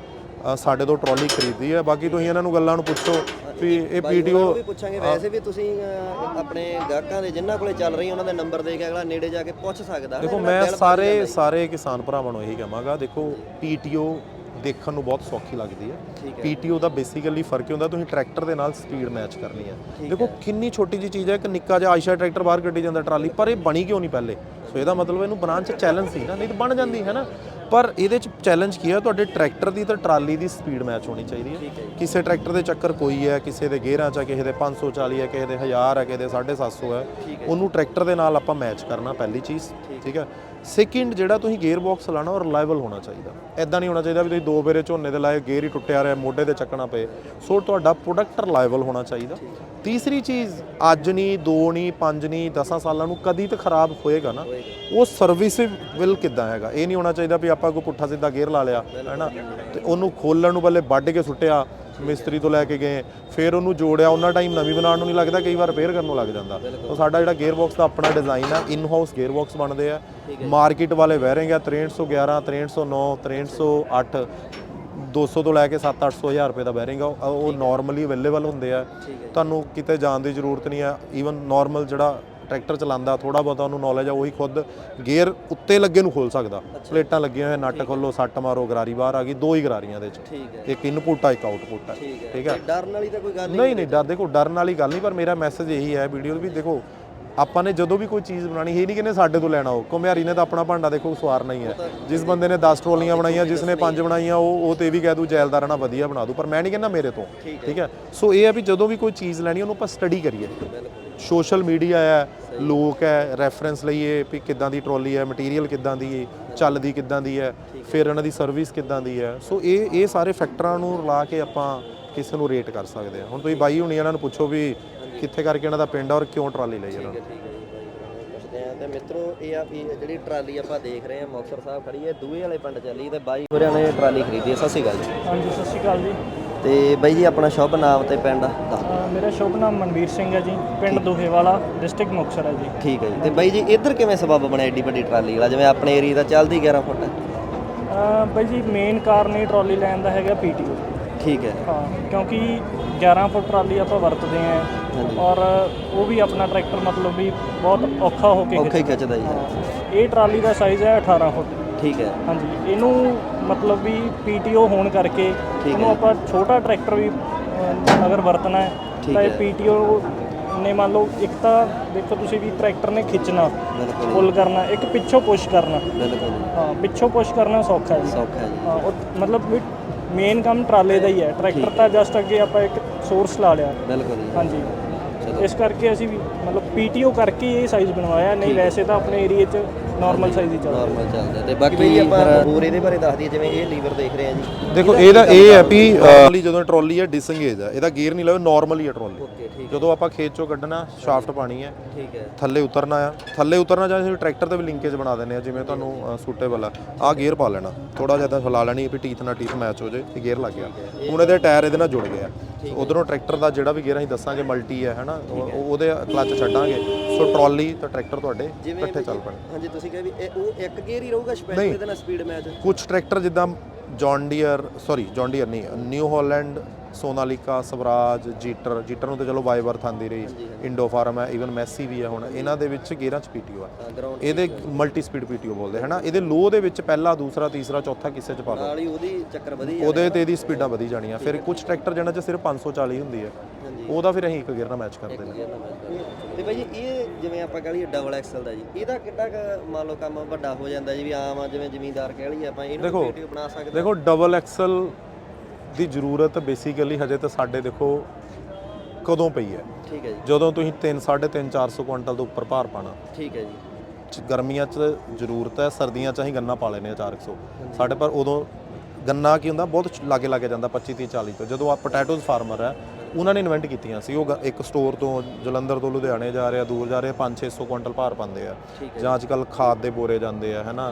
ਸਾਡੇ ਤੋਂ ਟਰਾਲੀ ਖਰੀਦੀ ਹੈ। ਬਾਕੀ ਤੁਸੀਂ ਇਹਨਾਂ ਨੂੰ ਗੱਲਾਂ ਨੂੰ ਪੁੱਛੋ ਵੀ ਇਹ ਨੂੰ ਵੀ ਪੁੱਛਾਂਗੇ ਵੈਸੇ ਵੀ ਤੁਸੀਂ ਅਹ, ਆਪਣੇ ਗਾਹਕਾਂ ਦੇ ਜਿਨ੍ਹਾਂ ਕੋਲੇ ਚੱਲ ਰਹੀ ਉਹਨਾਂ ਦੇ ਨੰਬਰ ਦੇ ਕੇ ਅਗਲਾ ਨੇੜੇ ਜਾ ਕੇ ਪੁੱਛ ਸਕਦਾ। ਦੇਖੋ ਮੈਂ ਸਾਰੇ ਸਾਰੇ ਕਿਸਾਨ ਭਰਾਵਾਂ ਨੂੰ ਇਹੀ ਕਹਾਂਗਾ ਦੇਖੋ ਪੀਟੀਓ ਦੇਖਣ ਨੂੰ ਬਹੁਤ ਸੌਖੀ ਲੱਗਦੀ ਹੈ। ਪੀਟੀਓ ਦਾ ਬੇਸਿਕਲੀ ਫ਼ਰਕ ਇਹ ਹੁੰਦਾ ਤੁਸੀਂ ਟਰੈਕਟਰ ਦੇ ਨਾਲ ਸਪੀਡ ਮੈਚ ਕਰਨੀ ਹੈ। ਦੇਖੋ ਕਿੰਨੀ ਛੋਟੀ ਜੀ ਚੀਜ਼ ਹੈ ਇੱਕ ਨਿੱਕਾ ਜਿਹਾ ਆਇਸ਼ਾ ਟਰੈਕਟਰ ਬਾਹਰ ਕੱਢੀ ਜਾਂਦਾ ਟਰਾਲੀ ਪਰ ਇਹ ਬਣੀ ਕਿਉਂ ਨਹੀਂ ਪਹਿਲੇ? ਸੋ ਇਹਦਾ ਮਤਲਬ ਇਹਨੂੰ ਬਣਾਉਣ ਚ ਚੈਲੰਜ ਸੀ ਨਾ ਨਹੀਂ ਤਾਂ ਬਣ ਜਾਂਦੀ ਹੈ ਨਾ? ਪਰ ਇਹਦੇ ਚ ਚੈਲੰਜ ਕੀ ਹੈ ਤੁਹਾਡੇ ਟਰੈਕਟਰ ਦੀ ਤੇ ਟਰਾਲੀ ਦੀ ਸਪੀਡ ਮੈਚ ਹੋਣੀ ਚਾਹੀਦੀ ਹੈ ਕਿਸੇ ਟਰੈਕਟਰ ਦੇ ਚੱਕਰ ਕੋਈ ਹੈ ਕਿਸੇ ਦੇ ਗੇਅਰਾਂ ਚ ਹੈ, ਕਿਸੇ ਦੇ 540 ਹੈ ਕਿਸੇ ਦੇ 1000 ਹੈ ਕਿਸੇ ਦੇ 750 ਹੈ ਉਹਨੂੰ ਟਰੈਕਟਰ ਦੇ ਨਾਲ ਆਪਾਂ ਮੈਚ ਕਰਨਾ ਪਹਿਲੀ ਚੀਜ਼। ਠੀਕ ਹੈ। ਸੈਕਿੰਡ ਜਿਹੜਾ ਤੁਸੀਂ ਗੇਅਰ ਬਾਕਸ ਲਾਣਾ ਉਹ ਰਿਲਾਇਬਲ ਹੋਣਾ ਚਾਹੀਦਾ। ਐਦਾਂ ਨਹੀਂ ਹੋਣਾ ਚਾਹੀਦਾ ਵੀ ਤੁਸੀਂ ਦੋ ਬੇਰੇ ਝੋਨੇ ਦੇ ਲਾਏ ਗੇਅਰ ਹੀ ਟੁੱਟਿਆ ਰਿਹਾ, ਮੋਢੇ ਤੇ ਚੱਕਣਾ ਪਏ। ਸੋ ਤੁਹਾਡਾ ਪ੍ਰੋਡਕਟ ਰਿਲਾਇਬਲ ਹੋਣਾ ਚਾਹੀਦਾ। ਤੀਸਰੀ ਚੀਜ਼, ਅੱਜ ਨਹੀਂ ਦੋ ਨਹੀਂ ਪੰਜ ਨਹੀਂ 10 ਸਾਲਾਂ ਨੂੰ ਕਦੀ ਤਾਂ ਖਰਾਬ ਹੋਏਗਾ ਨਾ, ਉਹ ਸਰਵਿਸੇਬਲ ਕਿੱਦਾਂ ਹੈਗਾ? ਇਹ ਨਹੀਂ ਹੋਣਾ ਚਾਹੀਦਾ ਵੀ ਆਪਾਂ ਕੋਈ ਪੁੱਠਾ ਸਿੱਧਾ ਗੇਅਰ ਲਾ ਲਿਆ ਹੈਨਾ ਤੇ ਉਹਨੂੰ ਖੋਲਣ ਨੂੰ ਬੱਲੇ ਵੱਢ ਕੇ ਸੁੱਟਿਆ ਮਿਸਤਰੀ ਤੋਂ ਲੈ ਕੇ ਗਏ ਫਿਰ ਉਹਨੂੰ ਜੋੜਿਆ ਉਹਨਾਂ ਟਾਈਮ ਨਵੀਂ ਬਣਾਉਣ ਨੂੰ ਨਹੀਂ ਲੱਗਦਾ ਕਈ ਵਾਰ ਰਿਪੇਅਰ ਕਰਨ ਨੂੰ ਲੱਗ ਜਾਂਦਾ। ਤਾਂ ਸਾਡਾ ਜਿਹੜਾ ਗੇਅਰ ਬਾਕਸ ਦਾ ਆਪਣਾ ਡਿਜ਼ਾਈਨ ਆ ਇਨ ਹਾਊਸ ਗੇਅਰ ਬਾਕਸ ਬਣਦੇ ਆ ਮਾਰਕੀਟ ਵਾਲੇ ਵੈਰਿੰਗ ਆ 6311 6309 6308 200 ਤੋਂ ਲੈ ਕੇ 7-800 ਹਜ਼ਾਰ ਰੁਪਏ ਦਾ ਬੈਰਿੰਗ ਆ। ਉਹ- ਉਹ ਨਾਰਮਲੀ ਅਵੇਲੇਬਲ ਹੁੰਦੇ ਆ। ਤੁਹਾਨੂੰ ਕਿਤੇ ਜਾਣ ਦੀ ਜ਼ਰੂਰਤ ਨਹੀਂ ਆ ਈਵਨ ਨਾਰਮਲ ਜਿਹੜਾ ਟਰੈਕਟਰ ਚਲਾਉਂਦਾ ਥੋੜਾ ਬਹੁਤਾ ਉਹਨੂੰ ਨੌਲੇਜ ਆ ਉਹੀ ਖੁਦ ਗੇਅਰ ਉੱਤੇ ਲੱਗੇ ਨੂੰ ਖੋਲ ਸਕਦਾ। ਪਲੇਟਾਂ ਲੱਗੀਆਂ ਹੋਈਆਂ ਨੱਟ ਖੋਲੋ ਸੱਟ ਮਾਰੋ ਗਰਾਰੀ ਬਾਹਰ ਆ ਗਈ ਦੋ ਹੀ ਗਰਾਰੀਆਂ ਦੇ ਵਿੱਚ। ਇੱਕ ਇਨਪੁੱਟ ਆ ਇੱਕ ਆਊਟਪੁੱਟ ਆ। ਠੀਕ ਹੈ। ਡਰਨ ਵਾਲੀ ਤਾਂ ਕੋਈ ਗੱਲ ਨਹੀਂ ਨਹੀਂ ਡਰ ਦੇਖੋ ਡਰਨ ਵਾਲੀ ਗੱਲ ਨਹੀਂ ਪਰ ਮੇਰਾ ਮੈਸੇਜ ਇਹੀ ਹੈ ਵੀਡੀਓ ਵੀ ਦੇਖੋ ਆਪਾਂ ਨੇ ਜਦੋਂ ਵੀ ਕੋਈ ਚੀਜ਼ ਬਣਾਣੀ ਇਹ ਨਹੀਂ ਕਹਿੰਦੇ ਸਾਡੇ ਤੋਂ ਲੈਣਾ ਹੋ ਘੁਮਿਆਰੀ ਨੇ ਤਾਂ ਆਪਣਾ ਭਾਂਡਾ ਦੇਖੋ ਸਵਾਰਨਾ ਹੀ ਹੈ। ਜਿਸ ਬੰਦੇ ਨੇ 10 ਟਰੋਲੀਆਂ ਬਣਾਈਆਂ ਜਿਸ ਨੇ 5 ਬਣਾਈਆਂ ਉਹ ਉਹ ਤੇ ਵੀ ਕਹਿ ਦੂ ਜੈਲਦਾਰ ਨਾਲ ਵਧੀਆ ਬਣਾ ਦੂ ਪਰ ਮੈਂ ਨਹੀਂ ਕਹਿੰਦਾ ਮੇਰੇ ਤੋਂ। ਠੀਕ ਹੈ। ਸੋ ਇਹ ਹੈ ਵੀ ਜਦੋਂ ਵੀ ਕੋਈ ਚੀਜ਼ ਲੈਣੀ ਉਹਨੂੰ ਆਪਾਂ ਸਟੱਡੀ ਕਰੀਏ। ਸੋਸ਼ਲ ਮੀਡੀਆ ਹੈ ਲੋਕ ਹੈ ਰੈਫਰੈਂਸ ਲਈਏ ਵੀ ਕਿੱਦਾਂ ਦੀ ਟਰੋਲੀ ਹੈ ਮਟੀਰੀਅਲ ਕਿੱਦਾਂ ਦੀ ਹੈ ਚੱਲਦੀ ਕਿੱਦਾਂ ਦੀ ਹੈ ਫਿਰ ਇਹਨਾਂ ਦੀ ਸਰਵਿਸ ਕਿੱਦਾਂ ਦੀ ਹੈ। ਸੋ ਇਹ ਇਹ ਸਾਰੇ ਫੈਕਟਰਾਂ ਨੂੰ ਰਲਾ ਕੇ ਆਪਾਂ ਕਿਸੇ ਨੂੰ ਰੇਟ ਕਰ ਸਕਦੇ ਹਾਂ। ਹੁਣ ਤੁਸੀਂ ਬਾਈ ਹੁਣੀ ਇਹਨਾਂ ਨੂੰ ਪੁੱਛੋ ਵੀ ਕਿੱਥੇ ਕਰਕੇ ਇਹਨਾਂ ਦਾ ਪਿੰਡ ਆ ਔਰ ਕਿਉਂ ਟਰਾਲੀ ਲਈ ਇਹਨਾਂ ਨੇ? ਠੀਕ ਹੈ ਜੀ ਬਾਈ ਪੁੱਛਦੇ ਆ ਤੇ ਮਿੱਤਰੋ ਇਹ ਆ ਵੀ ਜਿਹੜੀ ਟਰਾਲੀ ਆਪਾਂ ਦੇਖ ਰਹੇ ਆ ਮੁਕਤਸਰ ਸਾਹਿਬ ਖੜੀ ਹੈ ਦੂਏ ਵਾਲੇ ਪਿੰਡ ਚੱਲੀ ਤੇ ਬਾਈ ਹੋਰਿਆਂ ਨੇ ਟਰਾਲੀ ਖਰੀਦੀ ਹੈ। ਸਤਿ ਸ਼੍ਰੀ ਅਕਾਲ ਜੀ। ਹਾਂਜੀ ਸਤਿ ਸ਼੍ਰੀ ਅਕਾਲ ਜੀ। ਤੇ ਬਾਈ ਜੀ ਆਪਣਾ ਸ਼ੁਭ ਨਾਮ ਤੇ ਪਿੰਡ ਦੱਸ ਦਿਓ। ਮੇਰਾ ਸ਼ੁਭ ਨਾਮ ਮਨਵੀਰ ਸਿੰਘ ਹੈ ਜੀ ਪਿੰਡ ਦੋਹੇਵਾਲਾ ਡਿਸਟ੍ਰਿਕਟ ਮੁਕਤਸਰ ਹੈ ਜੀ। ਠੀਕ ਹੈ ਜੀ। ਤੇ ਬਾਈ ਜੀ ਇੱਧਰ ਕਿਵੇਂ ਸਬਬ ਬਣਿਆ ਏਡੀ ਵੱਡੀ ਟਰਾਲੀ ਵਾਲਾ? ਜਿਵੇਂ ਆਪਣੇ ਏਰੀਆ ਦਾ ਚੱਲਦੀ 11 ਫੁੱਟ। ਹੈ ਬਾਈ ਜੀ ਮੇਨ ਕਾਰਨ ਇਹ ਟਰਾਲੀ ਲੈਣ ਦਾ ਹੈਗਾ ਪੀਟੀਓ। ਠੀਕ ਹੈ। ਹਾਂ ਕਿਉਂਕਿ 11 ਫੁੱਟ ਟਰਾਲੀ ਆਪਾਂ ਵਰਤਦੇ ਆਂ ਔਰ ਉਹ ਵੀ ਆਪਣਾ ਟਰੈਕਟਰ ਮਤਲਬ ਵੀ ਬਹੁਤ ਔਖਾ ਹੋ ਕੇ ਔਖਾ ਹੀ ਖਿੱਚਦਾ। ਜੀ। ਖਿੱਚਦਾ। ਇਹ ਟਰਾਲੀ ਦਾ ਸਾਈਜ਼ ਹੈ 18 ਫੁੱਟ। ਠੀਕ ਹੈ। ਹਾਂਜੀ ਇਹਨੂੰ ਮਤਲਬ ਵੀ ਪੀਟੀਓ ਹੋਣ ਕਰਕੇ ਇਹਨੂੰ ਆਪਾਂ ਛੋਟਾ ਟਰੈਕਟਰ ਵੀ ਅਗਰ ਵਰਤਣਾ ਹੈ ਤਾਂ ਇਹ ਪੀਟੀਓ ਨੇ ਮੰਨ ਲਓ ਇੱਕ ਤਾਂ ਦੇਖੋ ਤੁਸੀਂ ਵੀ ਟਰੈਕਟਰ ਨੇ ਖਿੱਚਣਾ ਬਿਲਕੁਲ ਪੁੱਲ ਕਰਨਾ ਇੱਕ ਪਿੱਛੋਂ ਪੁਸ਼ ਕਰਨਾ। ਬਿਲਕੁਲ ਹਾਂ ਪਿੱਛੋਂ ਪੁਸ਼ ਕਰਨਾ ਸੌਖਾ ਹੈ ਸੌਖਾ ਹੈ ਜੀ। ਹਾਂ ਉਹ ਮਤਲਬ ਵੀ ਮੇਨ ਕੰਮ ਟਰਾਲੇ ਦਾ ਹੀ ਹੈ। ਟਰੈਕਟਰ ਤਾਂ ਜਸਟ ਅੱਗੇ ਆਪਾਂ ਇੱਕ ਸੋਰਸ ਲਾ ਲਿਆ। ਬਿਲਕੁਲ ਜੀ। ਹਾਂਜੀ। ਇਸ ਕਰਕੇ ਅਸੀਂ ਵੀ ਮਤਲਬ ਪੀਟੀਓ ਕਰਕੇ ਹੀ ਇਹ ਸਾਈਜ਼ ਬਣਵਾਇਆ। ਨਹੀਂ ਵੈਸੇ ਤਾਂ ਆਪਣੇ ਏਰੀਆ 'ਚ ਨਾਰਮਲ ਸਾਈਜ਼ ਹੀ ਚੱਲਦਾ। ਨਾਰਮਲ ਚੱਲਦਾ ਤੇ ਬਾਕੀ ਆਪਾਂ ਹੋਰ ਇਹਦੇ ਬਾਰੇ ਦੱਸ ਦਈਏ ਜਿਵੇਂ ਇਹ ਲੀਵਰ ਦੇਖ ਰਹੇ ਆ ਜੀ। ਦੇਖੋ ਇਹਦਾ ਇਹ ਹੈ ਵੀ ਟਰਾਲੀ ਜਦੋਂ ਟਰਾਲੀ ਹੈ ਡਿਸੰਗੇਜ ਹੈ। ਇਹਦਾ ਗੇਅਰ ਨਹੀਂ ਲਾਇਆ ਨਾਰਮਲ ਹੀ ਹੈ। ਟਰਾਲੀ ਜਦੋਂ ਆਪਾਂ ਖੇਤ ਚੋਂ ਕੱਢਣਾ ਸ਼ਾਫਟ ਪਾਣੀ ਹੈ ਠੀਕ ਹੈ। ਥੱਲੇ ਉਤਰਨਾ ਆ ਥੱਲੇ ਉਤਰਨਾ ਜਾਂ ਅਸੀਂ ਟਰੈਕਟਰ ਤੇ ਵੀ ਲਿੰਕੇਜ ਬਣਾ ਦਿੰਦੇ ਆ ਜਿਵੇਂ ਤੁਹਾਨੂੰ ਸੂਟੇਬਲ ਆ। ਆ ਗੇਅਰ ਪਾ ਲੈਣਾ। ਥੋੜਾ ਜਿਹਾ ਤਾਂ ਹਿਲਾ ਲੈਣੀ ਵੀ ਟੀਥ ਨਾਲ ਟੀਥ ਮੈਚ ਹੋ ਜੇ ਤੇ ਗੇਅਰ ਲੱਗ ਗਿਆ। ਹੁਣ ਇਹਦੇ ਟਾਇਰ ਇਹਦੇ ਨਾਲ ਜੁੜ ਗਏ ਆ। ਉਧਰੋਂ ਟਰੈਕਟਰ ਦਾ ਜਿਹੜਾ ਵੀ ਗੇਅਰ ਅਸੀਂ ਦੱਸਾਂਗੇ ਮਲਟੀ ਹੈ ਹਨਾ ਉਹ- ਉਹਦੇ ਕਲੱਚ ਛੱਡਾਂਗੇ। ਸੋ ਟਰਾਲੀ ਤੇ ਟਰੈਕਟਰ ਤੁਹਾਡੇ ਇਕੱਠੇ ਚੱਲ ਪੈਣ। ਹਾਂਜੀ ਤੁਸੀਂ ਕਿਹਾ ਵੀ ਇਹ ਉਹ ਇੱਕ ਗੇਅਰ ਹੀ ਰਹੂਗਾ ਸਪੈਸ਼ਲ ਇਹਦੇ ਨਾਲ ਸਪੀਡ ਮੈਚ ਕੁਝ ਟਰੈਕਟਰ ਜਿੱਦਾਂ John Deere sorry John Deere ਨਹੀਂ ਨਿਊ ਹਾਲੈਂਡ ਸੋਨਾਲੀਕਾ ਸਵਰਾਜ ਜੀਟਰ ਜੀਟਰ ਨੂੰ ਤੇ ਚਲੋ ਵਾਈਵਰਥ ਆਂਦੀ ਰਹੀ। ਇੰਡੋ ਫਾਰਮ ਹੈ ਈਵਨ ਮੈਸੀ ਵੀ ਹੈ ਹੁਣ। ਇਹਨਾਂ ਦੇ ਵਿੱਚ ਗੇਅਰਾਂ ਚ ਪੀਟੀਓ ਗਰਾਊਂਡ ਇਹਦੇ ਮਲਟੀ ਸਪੀਡ ਪੀਟੀਓ ਬੋਲਦੇ ਹਨਾ? ਇਹਦੇ ਲੋ ਦੇ ਵਿੱਚ ਪਹਿਲਾ ਦੂਸਰਾ ਤੀਸਰਾ ਚੌਥਾ ਕਿਸੇ ਚ ਪਾ ਲਓ ਨਾਲ ਹੀ ਉਹਦੀ ਚੱਕਰ ਵਧੀ ਉਹਦੇ ਤੇ ਇਹਦੀ ਸਪੀਡਾਂ ਵਧੀ ਜਾਣੀਆਂ। ਫਿਰ ਕੁਝ ਟਰੈਕਟਰ ਜਿਹਨਾਂ ਚ ਸਿਰਫ 540 ਹੁੰਦੀ ਹੈ ਉਹਦਾ ਫਿਰ ਅਸੀਂ ਇੱਕ ਗੇਅਰ ਨਾਲ ਮੈਚ ਕਰਦੇ ਨੇ ਤੇ ਭਾਈ ਜੀ ਇਹ ਜਿਵੇਂ ਆਪਾਂ ਕਹ ਲਈਏ ਡਬਲ ਐਕਸਲ ਦਾ ਜੀ ਇਹਦਾ ਕਿੱਡਾ ਕੁ ਮੰਨ ਲਓ ਕੰਮ ਵੱਡਾ ਹੋ ਜਾਂਦਾ ਜੀ ਵੀ ਆਮ ਆ ਜਿਵੇਂ ਜ਼ਮੀਂਦਾਰ ਕਹਿ ਲਈਏ ਆਪਾਂ ਇਹਨੂੰ ਵੀਡੀਓ ਬਣਾ ਸਕਦੇ ਦੇਖੋ ਡਬਲ ਐਕਸਲ ਦੀ ਜ਼ਰੂਰਤ ਬੇਸਿਕਲੀ ਹਜੇ ਤਾਂ ਸਾਡੇ ਦੇਖੋ ਕਦੋਂ ਪਈ ਹੈ? ਠੀਕ ਹੈ ਜੀ। ਜਦੋਂ ਤੁਸੀਂ 3 3.5 400 ਕੁਇੰਟਲ ਤੋਂ ਉੱਪਰ ਭਾਰ ਪਾਣਾ ਠੀਕ ਹੈ ਜੀ। ਗਰਮੀਆਂ 'ਚ ਜ਼ਰੂਰਤ ਹੈ ਸਰਦੀਆਂ 'ਚ ਅਸੀਂ ਗੰਨਾ ਪਾ ਲੈਨੇ ਆ 400 ਸਾਡੇ ਪਰ ਉਦੋਂ ਗੰਨਾ ਕੀ ਹੁੰਦਾ ਬਹੁਤ ਲਾਗੇ ਲਾਗੇ ਜਾਂਦਾ 25 30 40 ਤੋਂ। ਜਦੋਂ ਆ ਪੋਟੈਟੋਜ਼ ਫਾਰਮਰ ਹੈ ਉਹਨਾਂ ਨੇ ਇਨਵੈਂਟ ਕੀਤੀਆਂ ਸੀ। ਉਹ ਇੱਕ ਸਟੋਰ ਤੋਂ ਜਲੰਧਰ ਤੋਂ ਲੁਧਿਆਣੇ ਜਾ ਰਿਹਾ ਦੂਰ ਜਾ ਰਿਹਾ 5 600 ਕੁਇੰਟਲ ਭਾਰ ਪਾਉਂਦੇ ਆ। ਜਾਂ। ਅੱਜ ਕੱਲ ਖਾਦ ਦੇ ਬੋਰੇ ਜਾਂਦੇ ਆ ਹੈਨਾ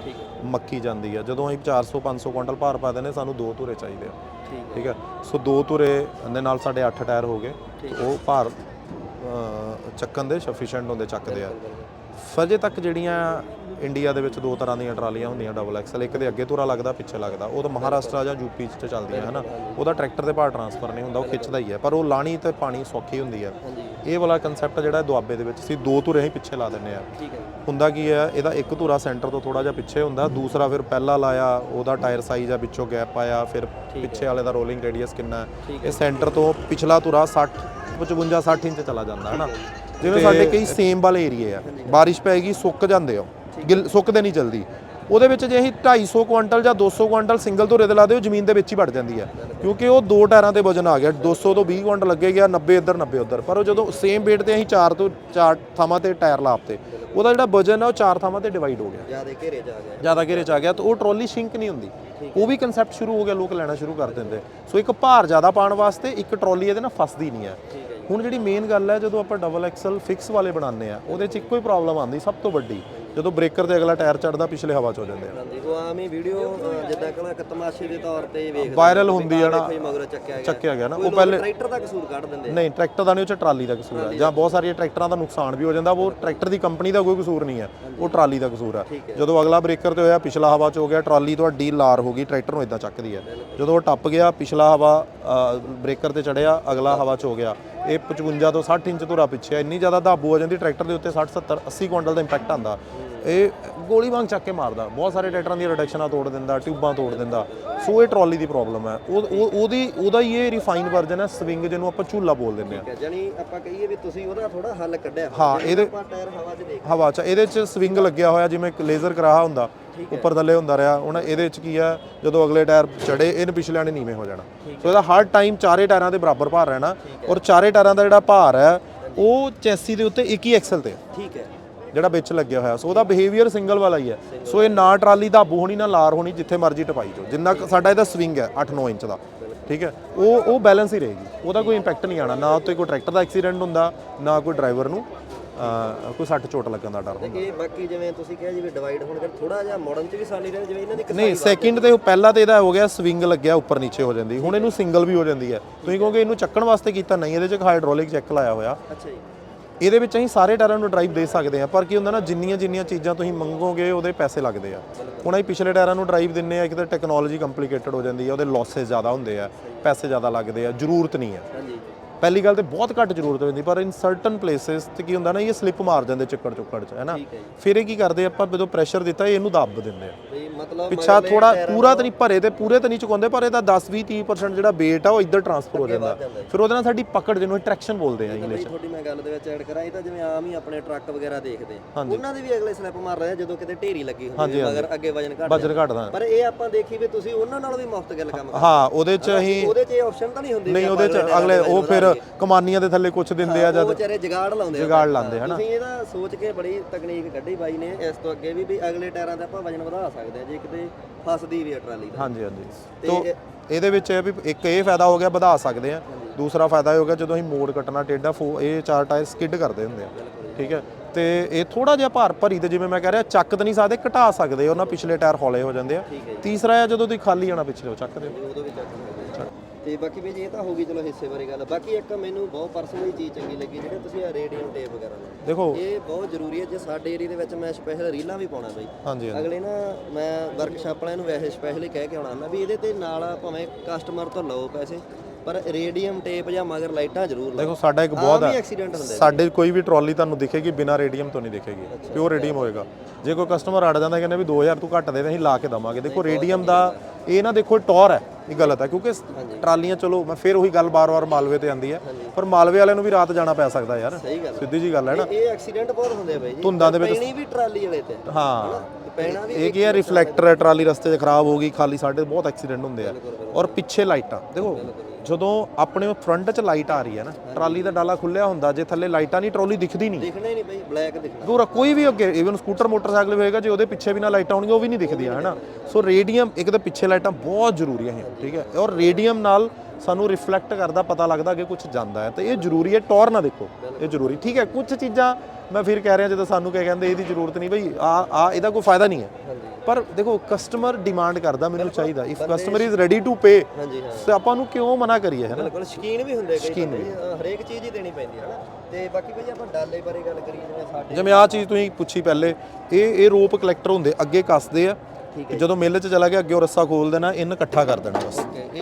ਮੱਕੀ ਜਾਂਦੀ ਆ। ਜਦੋਂ ਅਸੀਂ 400 500 ਕੁਇੰਟਲ ਭਾਰ ਪਾਦੇ ਨੇ ਸਾਨੂੰ ਦੋ ਧੂਰੇ ਚਾਹੀਦੇ ਆ। ਠੀਕ ਹੈ। ਸੋ ਦੋ ਤੁਰੇ ਦੇ ਨਾਲ ਸਾਡੇ 8 ਟਾਇਰ ਹੋ ਗਏ। ਉਹ ਭਾਰ ਅ, ਚੱਕਣ ਦੇ ਸਫੀਸ਼ੀਐਂਟ ਹੁੰਦੇ ਚੱਕਦੇ ਆ। ਫਜੇ ਤੱਕ ਜਿਹੜੀਆਂ ਇੰਡੀਆ ਦੇ ਵਿੱਚ ਦੋ ਤਰ੍ਹਾਂ ਦੀਆਂ ਟਰਾਲੀਆਂ ਹੁੰਦੀਆਂ ਡਬਲ ਐਕਸਲ ਇੱਕ ਦੇ ਅੱਗੇ ਤੁਰਾ ਲੱਗਦਾ ਪਿੱਛੇ ਲੱਗਦਾ। ਉਹ ਤਾਂ ਮਹਾਰਾਸ਼ਟਰ ਜਾਂ ਯੂਪੀ 'ਚ ਚੱਲਦੀਆਂ ਹੈ ਨਾ ਉਹਦਾ ਟਰੈਕਟਰ ਦੇ ਭਾਰ ਟਰਾਂਸਫਰ ਨਹੀਂ ਹੁੰਦਾ ਉਹ ਖਿੱਚਦਾ ਹੀ ਹੈ। ਪਰ ਉਹ ਲਾਣੀ ਤੇ ਪਾਣੀ ਸੌਖੀ ਹੁੰਦੀ ਹੈ। ਇਹ ਵਾਲਾ ਕਨਸੈਪਟ ਜਿਹੜਾ ਦੁਆਬੇ ਦੇ ਵਿੱਚ ਸੀ ਦੋ ਤੁਰੇ ਹੀ ਪਿੱਛੇ ਲਾ ਦਿੰਨੇ ਆ ਹੁੰਦਾ ਕੀ ਹੈ ਇਹਦਾ ਇੱਕ ਧੁਰਾ ਸੈਂਟਰ ਤੋਂ ਥੋੜਾ ਜਿਹਾ ਪਿੱਛੇ ਹੁੰਦਾ ਦੂਸਰਾ ਫਿਰ ਪਹਿਲਾ ਲਾਇਆ ਉਹਦਾ ਟਾਇਰ ਸਾਈਜ਼ ਆ ਵਿੱਚੋਂ ਗੈਪ ਆਇਆ ਫਿਰ ਪਿੱਛੇ ਵਾਲੇ ਦਾ ਰੋਲਿੰਗ ਰੇਡੀਅਸ ਕਿੰਨਾ ਹੈ। ਇਹ ਸੈਂਟਰ ਤੋਂ ਪਿਛਲਾ ਧੁਰਾ 60 55 60 ਇੰਚ ਚਲਾ ਜਾਂਦਾ ਹੈ ਨਾ ਜਿਵੇਂ ਸਾਡੇ ਕਈ ਸੇਮ ਵਾਲੇ ਏਰੀਏ ਆ ਬਾਰਿਸ਼ ਪੈਗੀ ਸੁੱਕ ਜਾਂਦੇ ਆ ਉਹ। ਗਿੱਲ ਸੁੱਕਦੇ ਨਹੀਂ ਜਲਦੀ। ਉਹਦੇ ਵਿੱਚ ਜੇ ਅਸੀਂ 250 ਕੁਆਂਟਲ ਜਾਂ 200 ਕੁਆਂਟਲ ਸਿੰਗਲ ਧੁਰੇ ਦੇ ਲਾ ਦਿਓ ਜ਼ਮੀਨ ਦੇ ਵਿੱਚ ਹੀ ਵੜ ਜਾਂਦੀ ਹੈ ਕਿਉਂਕਿ ਉਹ ਦੋ ਟਾਇਰਾਂ ਤੇ ਵਜਨ ਆ ਗਿਆ 200 ਤੋਂ 20 ਕੁਆਂਟਲ ਲੱਗੇ ਗਿਆ 90 ਇੱਧਰ 90 ਉੱਧਰ। ਪਰ ਉਹ ਜਦੋਂ ਸੇਮ weight ਤੇ ਅਸੀਂ ਚਾਰ ਤੋਂ ਚਾਰ ਥਾਵਾਂ ਤੇ ਟਾਇਰ ਲਾਪਤੇ ਉਹਦਾ ਜਿਹੜਾ ਵਜਨ ਹੈ ਉਹ ਚਾਰ ਥਾਵਾਂ ਤੇ ਡਿਵਾਈਡ ਹੋ ਗਿਆ। ਜ਼ਿਆਦਾ ਘੇਰੇ ਚ ਆ ਗਿਆ। ਜ਼ਿਆਦਾ ਘੇਰੇ ਚ ਆ ਗਿਆ ਤਾਂ ਉਹ ਟਰਾਲੀ ਸ਼ਿੰਕ ਨਹੀਂ ਹੁੰਦੀ। ਉਹ ਵੀ ਕਨਸੈਪਟ ਸ਼ੁਰੂ ਹੋ ਗਿਆ ਲੋਕ ਲੈਣਾ ਸ਼ੁਰੂ ਕਰ ਦਿੰਦੇ। ਸੋ ਇੱਕ ਭਾਰ ਜ਼ਿਆਦਾ ਪਾਉਣ ਵਾਸਤੇ ਇੱਕ ਟਰਾਲੀ ਇਹਦੇ ਨਾਲ ਫਸਦੀ ਨਹੀਂ ਹੈ ਹੁਣ ਜਿਹੜੀ ਮੇਨ ਗੱਲ ਹੈ, ਜਦੋਂ ਆਪਾਂ ਡਬਲ ਐਕਸਲ ਫਿਕਸ ਵਾਲੇ ਬਣਾਉਂਦੇ ਆ, ਉਹਦੇ ਚ ਇੱਕੋ ਹੀ ਪ੍ਰੋਬਲਮ ਆਉਂਦੀ, ਸਭ ਤੋਂ ਵੱਡੀ। ਜਦੋਂ ਬ੍ਰੇਕਰ ਤੇ ਅਗਲਾ ਟਾਇਰ ਚੜਦਾ ਪਿਛਲੇ ਹਵਾ ਚ ਹੋ ਜਾਂਦੇ ਆ। ਹਾਂਜੀ ਉਹ ਆਮ ਹੀ ਵੀਡੀਓ ਜਿੱਦਾਂ ਕਹਿੰਦਾ ਇੱਕ ਤਮਾਸ਼ੇ ਦੇ ਤੌਰ ਤੇ ਵੇਖਦੇ ਵਾਇਰਲ ਹੁੰਦੀ ਹੈ ਨਾ ਕੋਈ ਮਗਰ ਚੱਕਿਆ ਗਿਆ। ਚੱਕਿਆ ਗਿਆ ਨਾ। ਉਹ ਪਹਿਲੇ ਟਰੈਕਟਰ ਦਾ ਕਸੂਰ ਕੱਢ ਦਿੰਦੇ ਨਹੀਂ ਟਰੈਕਟਰ ਦਾ ਨਹੀਂ ਉਹ ਚ ਟਰਾਲੀ ਦਾ ਕਸੂਰ ਹੈ ਜਾਂ ਬਹੁਤ ਸਾਰੀਆਂ ਟਰੈਕਟਰਾਂ ਦਾ ਨੁਕਸਾਨ ਵੀ ਹੋ ਜਾਂਦਾ ਉਹ ਟਰੈਕਟਰ ਦੀ ਕੰਪਨੀ ਦਾ ਕੋਈ ਕਸੂਰ ਨਹੀਂ ਹੈ ਉਹ ਟਰਾਲੀ ਦਾ ਕਸੂਰ ਹੈ। ਜਦੋਂ ਅਗਲਾ ਬ੍ਰੇਕਰ ਤੇ ਹੋਇਆ ਪਿਛਲਾ ਹਵਾ ਚ ਹੋ ਗਿਆ ਟਰਾਲੀ ਤੁਹਾਡੀ ਲਾਰ ਹੋ ਗਈ ਟਰੈਕਟਰ ਨੂੰ ਇਦਾਂ ਚੱਕਦੀ ਹੈ ਜਦੋਂ ਉਹ ਟੱਪ ਗਿਆ ਪਿਛਲਾ ਹਵਾ ਬ੍ਰੇਕਰ ਤੇ ਚੜਿਆ ਅਗਲਾ ਹਵਾ ਚ ਹੋ ਗਿਆ। ਇਹ 55 ਤੋਂ 60 ਇੰਚ ਧੁਰਾ ਪਿੱਛੇ। ਇੰਨੀ ਜ਼ਿਆਦਾ ਦਾਬੂ ਹੋ ਜਾਂਦੀ ਟਰੈਕਟਰ ਦੇ ਉੱਤੇ 60 70 80 ਕੁਇੰਟਲ ਦਾ ਇੰਪੈਕਟ ਆਂਦਾ ਇਹ ਗੋਲੀ ਵਾਂਗ ਚੱਕ ਕੇ ਮਾਰਦਾ। ਬਹੁਤ ਸਾਰੇ ਟਰੈਕਟਰਾਂ ਦੀਆਂ ਰਿਡਕਸ਼ਨਾਂ ਤੋੜ ਦਿੰਦਾ ਟਿਊਬਾਂ ਤੋੜ ਦਿੰਦਾ। ਸੋ ਇਹ ਟਰਾਲੀ ਦੀ ਪ੍ਰੋਬਲਮ ਹੈ। ਉਹ ਉਹ- ਉਹਦੀ ਉਹਦਾ ਹੀ ਇਹ ਰਿਫਾਈਨ ਵਰਜਨ ਹੈ ਸਵਿੰਗ ਜਿਹਨੂੰ ਆਪਾਂ ਝੂਲਾ ਬੋਲ ਦਿੰਦੇ ਆ ਜਾਨੀ ਆਪਾਂ ਕਹੀਏ ਵੀ ਤੁਸੀਂ ਉਹਦਾ ਥੋੜਾ ਹੱਲ ਕੱਢਿਆ ਹਾਂ, ਇਹਦੇ- ਟਾਇਰ ਹਵਾ 'ਚ ਦੇਖ ਹਵਾ 'ਚ ਇਹਦੇ 'ਚ ਸਵਿੰਗ ਲੱਗਿਆ ਹੋਇਆ ਜਿਵੇਂ ਇੱਕ ਲੇਜ਼ਰ ਕਰਾਹਾ ਹੁੰਦਾ ਉੱਪਰ ਥੱਲੇ ਹੁੰਦਾ ਰਿਹਾ। ਹੁਣ ਇਹਦੇ 'ਚ ਕੀ ਆ ਜਦੋਂ ਅਗਲੇ ਟਾਇਰ ਚੜੇ ਇਹਨ ਪਿਛਲਿਆਂ ਨੇ ਨੀਵੇਂ ਹੋ ਜਾਣਾ। ਸੋ ਇਹਦਾ ਹਰ ਟਾਈਮ ਚਾਰੇ ਟਾਇਰਾਂ ਦੇ ਬਰਾਬਰ ਭਾਰ ਰਹਿਣਾ ਔਰ ਚਾਰੇ ਟਾਇਰਾਂ ਦਾ ਜਿਹੜਾ ਭਾਰ ਹੈ ਉਹ ਚੈਸੀ ਦੇ ਉੱਤੇ ਇੱਕ ਹੀ ਐਕਸਲ ਤੇ ਠੀਕ ਹੈ। ਜਿਹੜਾ ਵਿੱਚ ਲੱਗਿਆ ਹੋਇਆ। ਸੋ ਉਹਦਾ ਬਿਹੇਵੀਅਰ ਸਿੰਗਲ ਵਾਲਾ ਹੀ ਹੈ। ਸੋ ਇਹ ਨਾ ਟਰਾਲੀ ਦਾ ਹੋਣੀ ਨਾ ਲਾਰ ਹੋਣੀ ਜਿੱਥੇ ਮਰਜ਼ੀ ਟਪਾਈ ਜਾਓ। ਜਿੰਨਾ ਕੁ ਸਾਡਾ ਇਹਦਾ ਸਵਿੰਗ ਹੈ 8-9 ਇੰਚ ਦਾ। ਠੀਕ ਹੈ? ਉਹ ਉਹ ਬੈਲੈਂਸ ਹੀ ਰਹੇਗੀ। ਉਹਦਾ ਕੋਈ ਇੰਪੈਕਟ ਨਹੀਂ ਆਣਾ ਨਾ ਉੱਤੇ ਕੋਈ ਟਰੈਕਟਰ ਦਾ ਐਕਸੀਡੈਂਟ ਹੁੰਦਾ ਨਾ ਕੋਈ ਡਰਾਈਵਰ ਨੂੰ ਕੋਈ ਸੱਟ ਚੋਟ ਲੱਗਣ ਦਾ ਡਰ ਹੁੰਦਾ। ਇਹ ਬਾਕੀ ਜਿਵੇਂ ਤੁਸੀਂ ਕਿਹਾ ਜੀ ਵੀ ਡਿਵਾਈਡ ਹੋਣ ਕਰ ਥੋੜਾ ਜਿਹਾ ਮਾਡਰਨ 'ਚ ਵੀ ਸਾਲੀ ਰਹੇ ਜਿਵੇਂ ਇਹਨਾਂ ਦੀ ਨਹੀਂ ਸੈਕਿੰਡ ਤੇ ਪਹਿਲਾ ਤੇ ਇਹਦਾ ਹੋ ਗਿਆ ਸਵਿੰਗ ਲੱਗਿਆ ਉੱਪਰ ਨੀਚੇ ਹੋ ਜਾਂਦੀ। ਹੁਣ ਇਹਨੂੰ ਸਿੰਗਲ ਵੀ ਹੋ ਜਾਂਦੀ ਹੈ। ਤੁਸੀਂ ਕਹੋਗੇ ਇਹਨੂੰ ਚੱਕਣ ਵਾਸਤੇ ਕੀਤਾ ਨਹੀਂ ਇਹਦੇ 'ਚ ਹਾਈਡ੍ਰੋਲਿਕ ਚੈੱਕ ਲਾਇਆ ਹੋਇਆ। ਅੱਛਾ ਜੀ। ਇਹਦੇ ਵਿੱਚ ਅਸੀਂ ਸਾਰੇ ਟਾਇਰਾਂ ਨੂੰ ਡਰਾਈਵ ਦੇ ਸਕਦੇ ਆ ਪਰ ਕੀ ਹੁੰਦਾ ਨਾ, ਜਿੰਨੀਆਂ ਜਿੰਨੀਆਂ ਚੀਜ਼ਾਂ ਤੁਸੀਂ ਮੰਗੋਗੇ, ਉਹਦੇ ਪੈਸੇ ਲੱਗਦੇ ਆ। ਹੁਣ ਅਸੀਂ ਪਿਛਲੇ ਟਾਇਰਾਂ ਨੂੰ ਡਰਾਈਵ ਦਿੰਨੇ ਆ, ਇੱਕ ਤਾਂ ਟੈਕਨੋਲੋਜੀ ਕੰਪਲਿਕੇਟਡ ਹੋ ਜਾਂਦੀ ਆ, ਉਹਦੇ ਲਾਸਸ ਜ਼ਿਆਦਾ ਹੁੰਦੇ ਆ, ਪੈਸੇ ਜ਼ਿਆਦਾ ਲੱਗਦੇ ਆ, ਜ਼ਰੂਰਤ ਨਹੀਂ ਹੈ ਪਹਿਲੀ ਗੱਲ ਤੇ ਬਹੁਤ ਘੱਟ ਜ਼ਰੂਰਤ ਹੁੰਦੀ ਪਰ ਇਨ ਸਰਟਨ ਪਲੇਸਸ ਤੇ ਕੀ ਹੁੰਦਾ ਨਾ ਇਹ ਸਲਿੱਪ ਮਾਰ ਜਾਂਦੇ ਚੱਕੜ ਚੁੱਕੜ ਚ ਹੈ ਨਾ ਫਿਰ ਇਹ ਕੀ ਕਰਦੇ ਆਪਾਂ ਜਦੋਂ ਪ੍ਰੈਸ਼ਰ ਦਿੱਤਾ ਇਹਨੂੰ ਦੱਬ ਦਿੰਦੇ ਆ। ਪਿੱਛਾ ਥੋੜਾ ਪੂਰਾ ਤਾਂ ਨਹੀਂ ਭਰੇ ਤੇ ਪੂਰੇ ਤਾਂ ਨਹੀਂ ਚੁਕਾਉਂਦੇ ਪਰ ਇਹਦਾ 10 20 30% ਜਿਹੜਾ weight ਆ ਉਹ ਇੱਧਰ ਟਰਾਂਸਫਰ ਹੋ ਜਾਂਦਾ। ਫਿਰ ਉਹਦੇ ਨਾਲ ਸਾਡੀ ਪਕੜ ਜਿਹਨੂੰ ਟਰੈਕਸ਼ਨ ਬੋਲਦੇ ਆ ਇੰਗਲਿਸ਼ ਤੁਹਾਡੀ ਮੈਂ ਗੱਲ ਦੇ ਵਿੱਚ ਐਡ ਕਰਾਂ ਇਹ ਤਾਂ ਜਿਵੇਂ ਆਮ ਹੀ ਆਪਣੇ ਟਰੱਕ ਵਗੈਰਾ ਦੇਖਦੇ। ਉਹਨਾਂ ਦੇ ਵੀ ਅਗਲੇ ਸਲਿੱਪ ਮਾਰ ਰਹੇ ਆ ਜਦੋਂ ਕਿਤੇ ਢੇਰੀ ਲੱਗੀ ਹੁੰਦੀ ਹੈ ਮਗਰ ਅੱਗੇ ਵਜਨ ਘੱਟ ਵਜਨ ਘਟਦਾ। ਪਰ ਇਹ ਆਪਾਂ ਦੇਖੀ ਵੀ ਤੁਸੀਂ ਉਹਨਾਂ ਨਾਲੋਂ ਵੀ ਮੁਫਤ ਗੱਲ ਕੰਮ ਹਾਂ ਉਹਦੇ ਚ ਅਸੀਂ ਉਹਦੇ 'ਚ ਇਹ ਆਪਸ਼ਨ ਤਾਂ ਨਹੀਂ ਹੁੰਦੀ ਨਹੀਂ ਉਹਦੇ ਚ ਅਗਲੇ ਉਹ ਫਿਰ ਕਮਾਨੀਆਂ ਦੇ ਥੱਲੇ ਕੁਝ ਦਿੰਦੇ ਆ ਉਹ ਜਦ ਵਿਚਾਰੇ ਜਗਾੜ ਲਾਉਂਦੇ ਆ। ਜਗਾੜ ਲਾਉਂਦੇ ਹਨਾ? ਤੁਸੀਂ ਇਹਦਾ ਸੋਚ ਕੇ ਬੜੀ ਤਕਨੀਕ ਕੱਢੀ ਬਾਈ ਨੇ ਇਸ ਤੋਂ ਅੱਗੇ ਵੀ ਵੀ ਅਗਲੇ ਟਾਇਰਾਂ ਤੇ ਆਪਾਂ ਵਜਨ ਵਧਾ ਸਕਦੇ ਆ ਜੇ ਕਿਤੇ ਫਸਦੀ ਵੀ ਆ ਟਰਾਲੀ ਦਾ। ਹਾਂਜੀ ਹਾਂਜੀ। ਤੇ ਤੋ ਇਹਦੇ ਵਿੱਚ ਇਹ ਵੀ ਇੱਕ ਇਹ ਫਾਇਦਾ ਹੋ ਗਿਆ ਵਧਾ ਸਕਦੇ ਆ। ਦੂਸਰਾ ਫਾਇਦਾ ਇਹ ਹੋ ਗਿਆ ਜਦੋਂ ਅਸੀਂ ਮੋੜ ਕੱਟਣਾ ਟੇਡਾ ਫੋ ਇਹ ਚਾਰ ਟਾਇਰ ਸਕਿੱਡ ਕਰਦੇ ਹੁੰਦੇ ਆ। ਠੀਕ ਹੈ? ਤੇ ਇਹ ਥੋੜਾ ਜਿਹਾ ਭਾਰ ਭਰੀ ਤੇ ਜਿਵੇਂ ਮੈਂ ਕਹਿ ਰਿਹਾ ਚੱਕ ਤਾਂ ਨਹੀਂ ਸਕਦੇ ਘਟਾ ਸਕਦੇ ਉਹਨਾਂ ਪਿਛਲੇ ਟਾਇਰ ਹੌਲੇ ਹੋ ਜਾਂਦੇ ਆ। ਤੀਸਰਾ ਆ ਜਦੋਂ ਤੁਸੀਂ ਖਾਲੀ ਆਣਾ ਪਿਛਲੇ ਉਹ ਚੱਕਦੇ ਹੋ ਉਦੋਂ ਵੀ ਚੱਕ ਸਕਦੇ। ਤੇ ਬਾਕੀ ਵੀ ਜੀ ਇਹ ਤਾਂ ਹੋ ਗਈ ਚਲੋ ਹਿੱਸੇ ਬਾਰੇ ਗੱਲ। ਬਾਕੀ ਇੱਕ ਮੈਨੂੰ ਬਹੁਤ ਪਰਸਨਲੀ ਚੀਜ਼ ਚੰਗੀ ਲੱਗੀ ਜਿਹੜੇ ਤੁਸੀਂ ਆ ਰੇਡੀਅਮ ਟੇਪ ਵਗੈਰਾ ਲਾਉਂਦੇ ਦੇਖੋ। ਇਹ ਬਹੁਤ ਜ਼ਰੂਰੀ ਹੈ ਜੇ ਸਾਡੇ ਏਰੀਆ ਦੇ ਵਿੱਚ ਮੈਂ ਸਪੈਸ਼ਲ ਰੀਲਾਂ ਵੀ ਪਾਉਣਾ ਬਈ। ਅਗਲੇ ਨਾ ਮੈਂ ਵਰਕਸ਼ਾਪ ਵਾਲਿਆਂ ਨੂੰ ਵੈਸੇ ਸਪੈਸ਼ਲੀ ਕਹਿ ਕੇ ਆਉਣਾ ਹੁੰਦਾ ਵੀ ਇਹਦੇ ਤੇ ਨਾਲ ਭਾਵੇਂ ਕਸਟਮਰ ਤੋਂ ਲਓ ਪੈਸੇ। ਪਰ ਰੇਡੀਅਮ ਟੇਪ ਜਾਂ ਮਗਰ ਲਾਈਟਾਂ ਜ਼ਰੂਰ ਦੇਖੋ ਸਾਡਾ ਇੱਕ ਬਹੁਤ ਐਕਸੀਡੈਂਟ ਹੁੰਦੇ ਸਾਡੇ ਕੋਈ ਵੀ ਟਰਾਲੀ ਤੁਹਾਨੂੰ ਦਿਖੇਗੀ ਬਿਨਾ ਰੇਡੀਅਮ ਤੋਂ ਨਹੀਂ ਦਿਖੇਗੀ। ਪਿਓਰ ਰੇਡੀਅਮ ਹੋਏਗਾ। ਜੇ ਕੋਈ ਕਸਟਮਰ ਅੜ ਜਾਂਦਾ ਕਹਿੰਦੇ ਵੀ 2000 ਤੂੰ ਘੱਟ ਦੇ ਦੇ ਅਸੀਂ ਲਾ ਕੇ ਦਵਾਂਗੇ। ਦੇਖੋ ਰੇਡੀਅਮ ਦਾ ਇਹ ਨਾ ਦੇਖੋ ਟੌਰ ਹੈ ਇਹ ਗਲਤ ਹੈ। ਕਿਉਂਕਿ ਟਰਾਲੀਆਂ ਚਲੋ ਮੈਂ ਫਿਰ ਉਹੀ ਗੱਲ ਬਾਰ-ਬਾਰ ਮਾਲਵੇ ਤੇ ਆਂਦੀ ਹੈ। ਪਰ ਮਾਲਵੇ ਵਾਲਿਆਂ ਨੂੰ ਵੀ ਰਾਤ ਜਾਣਾ ਪੈ ਸਕਦਾ ਯਾਰ। ਸਿੱਧੀ ਜੀ ਗੱਲ ਹੈ ਨਾ। ਇਹ ਐਕਸੀਡੈਂਟ ਬਹੁਤ ਹੁੰਦੇ ਆ ਬਾਈ ਜੀ। ਧੁੰਦਾਂ ਦੇ ਵਿੱਚ- ਪੈਣੀ ਵੀ ਟਰਾਲੀ ਵਾਲੇ ਤੇ। ਹਾਂ। ਪੈਣਾ ਵੀ ਇਹ ਕੀ ਹੈ? ਰਿਫਲੈਕਟਰ ਹੈ ਟਰਾਲੀ ਰਸਤੇ 'ਚ ਖਰਾਬ ਹੋ ਗਈ ਖਾਲੀ ਸਾਡੇ ਬਹੁਤ ਐਕਸੀਡੈਂਟ ਹੁੰਦੇ ਆ। ਔਰ ਪਿੱਛੇ ਲਾਈਟਾਂ। ਦੇਖੋ ਜਦੋਂ ਆਪਣੇ ਫਰੰਟ 'ਚ ਲਾਈਟ ਆ ਰਹੀ ਹੈ ਨਾ ਟਰਾਲੀ ਦਾ ਡਾਲਾ ਖੁੱਲਿਆ ਹੁੰਦਾ ਜੇ ਥੱਲੇ ਲਾਈਟਾਂ ਨਹੀਂ ਟਰਾਲੀ ਦਿਖਦੀ ਨਹੀਂ। ਦਿਖਣਾ ਹੀ ਨਹੀਂ ਬਈ ਬਲੈਕ ਦਿਖਣਾ। ਦੂਰ ਕੋਈ ਵੀ ਅੱਗੇ ਇਵਨ ਸਕੂਟਰ ਮੋਟਰਸਾਈਕਲ ਵੀ ਹੋਏਗਾ ਜੇ ਉਹਦੇ ਪਿੱਛੇ ਵੀ ਨਾ ਲਾਈਟਾਂ ਹੋਣਗੀਆਂ ਉਹ ਵੀ ਨਹੀਂ ਦਿਖਦੀਆਂ ਹੈਨਾ? ਸੋ ਰੇਡੀਅਮ ਇੱਕ ਤਾਂ ਪਿੱਛੇ ਲਾਈਟਾਂ ਬਹੁਤ ਜ਼ਰੂਰੀ ਹੈ ਠੀਕ ਹੈ? ਔਰ ਰੇਡੀਅਮ ਨਾਲ ਸਾਨੂੰ ਰਿਫਲੈਕਟ ਕਰਦਾ ਪਤਾ ਲੱਗਦਾ ਕਿ ਕੁਝ ਜਾਂਦਾ ਹੈ। ਤੇ ਇਹ ਜ਼ਰੂਰੀ ਹੈ ਟੌਰ ਨਾ ਦੇਖੋ। ਇਹ ਜ਼ਰੂਰੀ। ਠੀਕ ਹੈ ਕੁਝ ਚੀਜ਼ਾਂ ਮੈਂ ਫਿਰ ਕਹਿ ਰਿਹਾ ਜਦੋਂ ਸਾਨੂੰ ਕਹਿ ਕਹਿੰਦੇ ਇਹਦੀ ਜ਼ਰੂਰਤ ਨਹੀਂ ਬਈ ਆ ਆ ਇਹਦਾ ਕੋਈ ਫਾਇਦਾ ਨਹੀਂ ਹੈ। ਪਰ ਦੇਖੋ ਕਸਟਮਰ ਡਿਮਾਂਡ ਕਰਦਾ ਮੈਨੂੰ ਚਾਹੀਦਾ। If customer is ready to pay ਤੇ ਆਪਾਂ ਨੂੰ ਕਿਉਂ ਮਨਾ ਕਰੀਏ ਹੈ ਨਾ? ਬਿਲਕੁਲ ਸ਼ਕੀਨ ਵੀ ਹੁੰਦੇ ਕਈ ਹਰੇਕ ਚੀਜ਼ ਹੀ ਦੇਣੀ ਪੈਂਦੀ ਹੈ ਨਾ? ਤੇ ਬਾਕੀ ਭਾਈ ਆਪਾਂ ਡਾਲੇ ਬਾਰੇ ਗੱਲ ਕਰੀਏ ਜਿਵੇਂ ਸਾਡੇ ਜਿਵੇਂ ਆ ਚੀਜ਼ ਤੁਸੀਂ ਪੁੱਛੀ ਪਹਿਲੇ ਇਹ ਇਹ ਰੋਪ ਕਲੈਕਟਰ ਹੁੰਦੇ ਅੱਗੇ ਕੱਸਦੇ ਆ। ਜਦੋਂ ਮਿੱਲ 'ਚ ਚਲਾ ਗਿਆ ਅੱਗੇ ਉਹ ਰੱਸਾ ਖੋਲ ਦੇਣਾ ਇਹਨ ਇਕੱਠਾ ਕਰ ਦੇਣਾ ਬਸ। ਇਹ